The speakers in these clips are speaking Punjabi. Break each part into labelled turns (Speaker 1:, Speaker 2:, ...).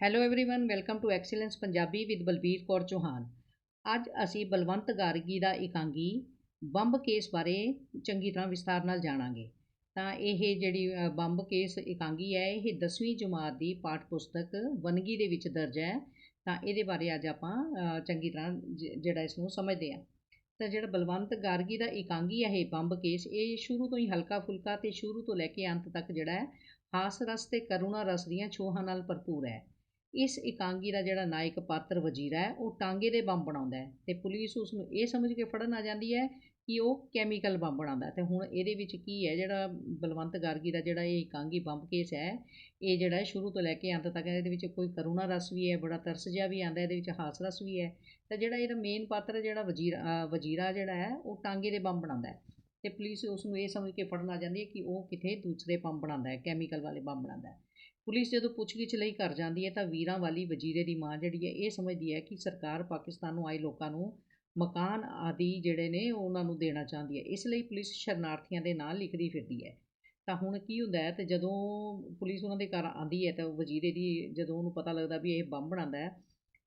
Speaker 1: hello everyone welcome to excellence Punjabi with Balbir Kaur Chauhan ਅੱਜ ਅਸੀਂ ਬਲਵੰਤ ਗਾਰਗੀ ਦਾ ਇਕਾਂਗੀ ਬੰਬ ਕੇਸ ਬਾਰੇ ਚੰਗੀ ਤਰ੍ਹਾਂ ਵਿਸਥਾਰ ਨਾਲ ਜਾਣਾਂਗੇ ਤਾਂ ਇਹ ਜਿਹੜੀ ਅ, ਬੰਬ ਕੇਸ ਇਕਾਂਗੀ ਹੈ ਇਹ 10ਵੀਂ ਜਮਾਤ ਦੀ ਪਾਠ ਪੁਸਤਕ ਵਨਗੀ ਦੇ ਵਿੱਚ ਦਰਜ ਹੈ ਤਾਂ ਇਹਦੇ ਬਾਰੇ ਅੱਜ ਆਪਾਂ ਅ, ਚੰਗੀ ਤਰ੍ਹਾਂ ਜ- ਜਿਹੜਾ ਇਸ ਨੂੰ ਸਮਝਦੇ ਹਾਂ ਤਾਂ ਜਿਹੜਾ ਬਲਵੰਤ ਗਾਰਗੀ ਦਾ ਇਕਾਂਗੀ ਹੈ ਇਹ ਬੰਬ ਕੇਸ ਇਹ ਸ਼ੁਰੂ ਤੋਂ ਹੀ ਹਲਕਾ ਫੁਲਕਾ ਤੇ ਸ਼ੁਰੂ ਤੋਂ ਲੈ ਕੇ ਅੰਤ ਤੱਕ ਜਿਹੜਾ ਹੈ ਹਾਸ ਰਸ ਤੇ ਕਰੁਣਾ ਰਸ ਦੀਆਂ ਛੋਹਾਂ ਨਾਲ ਭਰਪੂਰ ਹੈ ਇਸ ਇਕਾਂਗੀ ਦਾ ਜਿਹੜਾ ਨਾਇਕ ਪਾਤਰ ਵਜ਼ੀਰਾ ਹੈ, ਉਹ ਟਾਂਗੇ ਦੇ ਬੰਬ ਬਣਾਉਂਦਾ ਹੈ ਤੇ ਪੁਲਿਸ ਉਸ ਨੂੰ ਇਹ ਸਮਝ ਕੇ ਫੜਨ ਆ ਜਾਂਦੀ ਹੈ ਕਿ ਉਹ ਕੈਮੀਕਲ ਬੰਬ ਬਣਾਉਂਦਾ ਹੈ। ਤੇ ਹੁਣ ਇਹਦੇ ਵਿੱਚ ਕੀ ਹੈ, ਜਿਹੜਾ ਬਲਵੰਤ ਗਾਰਗੀ ਦਾ ਜਿਹੜਾ ਇਹ ਇਕਾਂਗੀ ਬੰਬ ਕੇਸ ਹੈ, ਇਹ ਜਿਹੜਾ ਸ਼ੁਰੂ ਤੋਂ ਲੈ ਕੇ ਅੰਤ ਤੱਕ, ਇਹਦੇ ਵਿੱਚ ਕੋਈ ਕਰੁਣਾ ਰਸ ਵੀ ਹੈ, ਬੜਾ ਤਰਸ ਜਿਹਾ ਵੀ ਆਉਂਦਾ, ਇਹਦੇ ਵਿੱਚ ਹਾਸ ਰਸ ਵੀ ਹੈ। ਤਾਂ ਜਿਹੜਾ ਇਹਦਾ ਮੇਨ ਪਾਤਰ ਜਿਹੜਾ ਵਜ਼ੀਰਾ ਵਜ਼ੀਰਾ ਜਿਹੜਾ ਹੈ, ਉਹ ਟਾਂਗੇ ਦੇ ਬੰਬ ਬਣਾਉਂਦਾ ਹੈ। ਤੇ ਪੁਲਿਸ ਉਸ ਨੂੰ ਇਹ ਸਮਝ ਕੇ ਫੜਨ ਆ ਜਾਂਦੀ ਹੈ ਕਿ ਉਹ ਕਿਤੇ ਦੂਸਰੇ ਬੰਬ ਬਣਾਉਂਦਾ ਹੈ ਕੈਮੀਕਲ ਵਾਲੇ ਬੰਬ ਬਣਾਉਂਦਾ ਹੈ। ਪੁਲਿਸ ਜਦੋਂ ਪੁੱਛਗਿੱਛ ਲਈ ਘਰ ਜਾਂਦੀ ਹੈ ਤਾਂ ਵੀਰਾਂ ਵਾਲੀ ਵਜ਼ੀਰੇ ਦੀ ਮਾਂ ਜਿਹੜੀ ਹੈ, ਇਹ ਸਮਝਦੀ ਹੈ ਕਿ ਸਰਕਾਰ ਪਾਕਿਸਤਾਨ ਨੂੰ ਆਏ ਲੋਕਾਂ ਨੂੰ ਮਕਾਨ ਆਦਿ ਜਿਹੜੇ ਨੇ ਉਹ ਉਹਨਾਂ ਨੂੰ ਦੇਣਾ ਚਾਹੁੰਦੀ ਹੈ। ਇਸ ਲਈ ਪੁਲਿਸ ਸ਼ਰਨਾਰਥੀਆਂ ਦੇ ਨਾਂ ਲਿਖਦੀ ਫਿਰਦੀ ਹੈ। ਤਾਂ ਹੁਣ ਕੀ ਹੁੰਦਾ ਹੈ ਤੇ ਜਦੋਂ ਪੁਲਿਸ ਉਹਨਾਂ ਦੇ ਘਰ ਆਂਦੀ ਹੈ ਤਾਂ ਵਜ਼ੀਰੇ ਦੀ ਜਦੋਂ ਉਹਨੂੰ ਪਤਾ ਲੱਗਦਾ ਵੀ ਇਹ ਬੰਬ ਬਣਾਉਂਦਾ ਹੈ,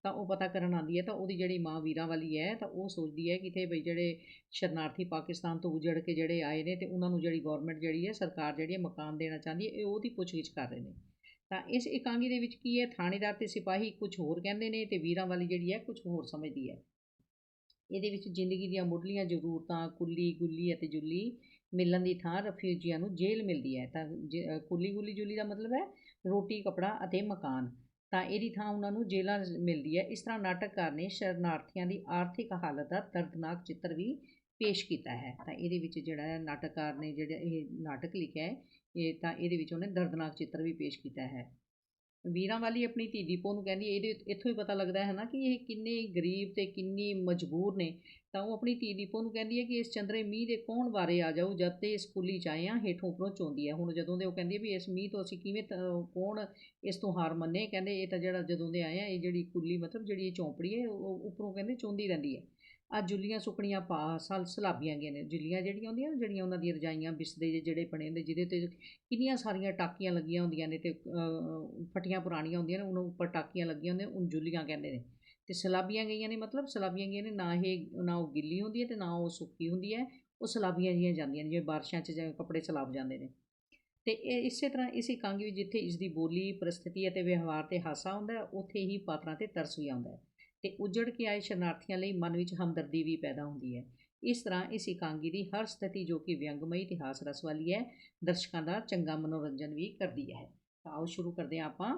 Speaker 1: ਤਾਂ ਉਹ ਪਤਾ ਕਰਨ ਆਂਦੀ ਹੈ ਤਾਂ ਉਹਦੀ ਜਿਹੜੀ ਮਾਂ ਵੀਰਾਂ ਵਾਲੀ ਹੈ ਤਾਂ ਉਹ ਸੋਚਦੀ ਹੈ ਕਿ ਤੇ ਬਈ ਜਿਹੜੇ ਸ਼ਰਨਾਰਥੀ ਪਾਕਿਸਤਾਨ ਤੋਂ ਉਜੜ ਕੇ ਜਿਹੜੇ ਆਏ ਨੇ ਤੇ ਉਹਨਾਂ ਨੂੰ ਜਿਹੜੀ ਗਵਰਨਮੈਂਟ ਜਿਹੜੀ ਹੈ, ਸਰਕਾਰ ਜਿਹੜੀ ਹੈ ਮਕਾਨ ਦੇਣਾ ਚਾਹੁੰਦੀ ਹੈ, ਇਹ ਉਹਦੀ ਪੁੱਛਗਿੱਛ ਕਰ ਰਹੇ ਨੇ। ਤਾਂ ਇਸ ਇਕਾਂਗੀ ਦੇ ਵਿੱਚ ਕੀ ਹੈ? ਥਾਣੇਦਾਰ ਤੇ ਸਿਪਾਹੀ ਕੁਝ ਹੋਰ ਕਹਿੰਦੇ ਨੇ ਤੇ ਵੀਰਾਂ ਵਾਲੀ ਜਿਹੜੀ ਹੈ ਕੁਝ ਹੋਰ ਸਮਝਦੀ ਹੈ। ਇਹਦੇ ਵਿੱਚ ਜ਼ਿੰਦਗੀ ਦੀਆਂ ਮੁੱਢਲੀਆਂ ਜ਼ਰੂਰਤਾਂ, ਕੁੱਲੀ ਗੁੱਲੀ ਅਤੇ ਜੁੱਲੀ ਮਿਲਣ ਦੀ ਥਾਂ ਰਫਿਊਜੀਆਂ ਨੂੰ ਜੇਲ੍ਹ ਮਿਲਦੀ ਹੈ। ਤਾਂ ਜ- ਕੁੱਲੀ ਗੁੱਲੀ ਜੁੱਲੀ ਦਾ ਮਤਲਬ ਹੈ ਰੋਟੀ, ਕਪੜਾ ਅਤੇ ਮਕਾਨ। ਤਾਂ ਇਹਦੀ ਥਾਂ ਉਹਨਾਂ ਨੂੰ ਜੇਲ੍ਹਾਂ ਮਿਲਦੀ ਹੈ। ਇਸ ਤਰ੍ਹਾਂ ਨਾਟਕਕਾਰ ਨੇ ਸ਼ਰਨਾਰਥੀਆਂ ਦੀ ਆਰਥਿਕ ਹਾਲਤ ਦਾ ਦਰਦਨਾਕ ਚਿੱਤਰ ਵੀ ਪੇਸ਼ ਕੀਤਾ ਹੈ। ਤਾਂ ਇਹਦੇ ਵਿੱਚ ਜਿਹੜਾ ਨਾਟਕਕਾਰ ਨੇ ਜਿਹੜਾ ਇਹ ਨਾਟਕ ਲਿਖਿਆ ਹੈ ਇਹ ਤਾਂ ਇਹਦੇ ਵਿੱਚ ਉਹਨੇ ਦਰਦਨਾਕ ਚਿੱਤਰ ਵੀ ਪੇਸ਼ ਕੀਤਾ ਹੈ। ਵੀਰਾਂ ਵਾਲੀ ਆਪਣੀ ਧੀ ਦੀਪੋ ਨੂੰ ਕਹਿੰਦੀ, ਇਹਦੇ ਇੱਥੋਂ ਹੀ ਪਤਾ ਲੱਗਦਾ ਹੈ ਨਾ ਕਿ ਇਹ ਕਿੰਨੇ ਗਰੀਬ ਤੇ ਕਿੰਨੀ ਮਜਬੂਰ ਨੇ। ਤਾਂ ਉਹ ਆਪਣੀ ਧੀ ਦੀਪੋ ਨੂੰ ਕਹਿੰਦੀ ਹੈ ਕਿ ਇਸ ਚੰਦਰੇ ਮੀਂਹ ਦੇ ਕੌਣ ਬਾਰੇ ਆ ਜਾਊ, ਜਦ ਤੇ ਸਕੂਲੀ ਚ ਆਏ ਆ, ਹੇਠੋਂ ਉੱਪਰੋਂ ਚੋਂਦੀ ਹੈ। ਹੁਣ ਜਦੋਂ ਦੇ ਉਹ ਕਹਿੰਦੀ ਹੈ ਵੀ ਇਸ ਮੀਂਹ ਤੋਂ ਅਸੀਂ ਕਿਵੇਂ ਤ- ਕੌਣ ਇਸ ਤੋਂ ਹਾਰ ਮੰਨੇ, ਕਹਿੰਦੇ ਇਹ ਤਾਂ ਜਿਹੜਾ ਜਦੋਂ ਦੇ ਆਏ ਆ, ਇਹ ਜਿਹੜੀ ਕੁੱਲੀ ਮਤਲਬ ਜਿਹੜੀ ਇਹ ਚੌਂਪੜੀ ਹੈ, ਉਹ ਉੱਪਰੋਂ ਕਹਿੰਦੇ ਚੋਂਦੀ ਰਹਿੰਦੀ ਹੈ। ਆ ਜੁੱਲੀਆਂ ਸੁੱਕਣੀਆਂ ਪਾ, ਸਲ ਸਲਾਬੀਆਂ ਗਈਆਂ ਨੇ। ਜੁੱਲੀਆਂ ਜਿਹੜੀਆਂ ਹੁੰਦੀਆਂ, ਜਿਹੜੀਆਂ ਉਹਨਾਂ ਦੀਆਂ ਰਜਾਈਆਂ ਬਿਸਦੇ ਜਿਹੜੇ ਬਣੇ ਹੁੰਦੇ, ਜਿਹਦੇ ਤੇ ਕਿੰਨੀਆਂ ਸਾਰੀਆਂ ਟਾਕੀਆਂ ਲੱਗੀਆਂ ਹੁੰਦੀਆਂ ਨੇ ਤੇ ਫਟੀਆਂ ਪੁਰਾਣੀਆਂ ਹੁੰਦੀਆਂ ਨੇ, ਉਹਨਾਂ ਉੱਪਰ ਟਾਕੀਆਂ ਲੱਗੀਆਂ ਹੁੰਦੀਆਂ ਉਹਨੂੰ ਜੁੱਲੀਆਂ ਕਹਿੰਦੇ ਨੇ। ਤੇ ਸਲਾਬੀਆਂ ਗਈਆਂ ਨੇ, ਮਤਲਬ ਸਲਾਬੀਆਂ ਗਈਆਂ ਨੇ, ਨਾ ਇਹ, ਨਾ ਉਹ ਗਿੱਲੀ ਹੁੰਦੀ ਹੈ ਤੇ ਨਾ ਉਹ ਸੁੱਕੀ ਹੁੰਦੀ ਹੈ, ਉਹ ਸਲਾਬੀਆਂ ਜੀਆਂ ਜਾਂਦੀਆਂ ਨੇ, ਜਿਵੇਂ ਬਾਰਿਸ਼ਾਂ 'ਚ ਜਿਵੇਂ ਕੱਪੜੇ ਸਲਾਬ ਜਾਂਦੇ ਨੇ। ਤੇ ਇਹ ਇਸੇ ਤਰ੍ਹਾਂ ਇਸ ਇਕਾਂਗੀ ਵਿੱਚ ਜਿੱਥੇ ਇਸ ਦੀ ਬੋਲੀ, ਪ੍ਰਸਥਿਤੀ ਅਤੇ ਵਿਵਹਾਰ ਤੇ ਹਾਸਾ ਹੁੰਦਾ ਹੈ ਉੱਥੇ ਹੀ ਪਾਤਰਾਂ ਤੇ ਤਰਸ ਵੀ ਆਉਂਦਾ ਹੈ। ਤੇ ਉਜੜ ਕੇ ਆਏ ਸ਼ਰਨਾਰਥੀਆਂ ਲਈ ਮਨ ਵਿੱਚ ਹਮਦਰਦੀ ਵੀ ਪੈਦਾ ਹੁੰਦੀ ਹੈ। ਇਸ ਤਰ੍ਹਾਂ ਇਸ ਇਕਾਂਗੀ ਦੀ ਹਰ ਸਥਿਤੀ ਜੋ ਕਿ ਵਿਅੰਗਮਈ ਇਤਿਹਾਸ ਰਸ ਵਾਲੀ ਹੈ, ਦਰਸ਼ਕਾਂ ਦਾ ਚੰਗਾ ਮਨੋਰੰਜਨ ਵੀ ਕਰਦੀ ਹੈ। ਤਾਂ ਆਓ ਸ਼ੁਰੂ ਕਰਦੇ ਹਾਂ ਆਪਾਂ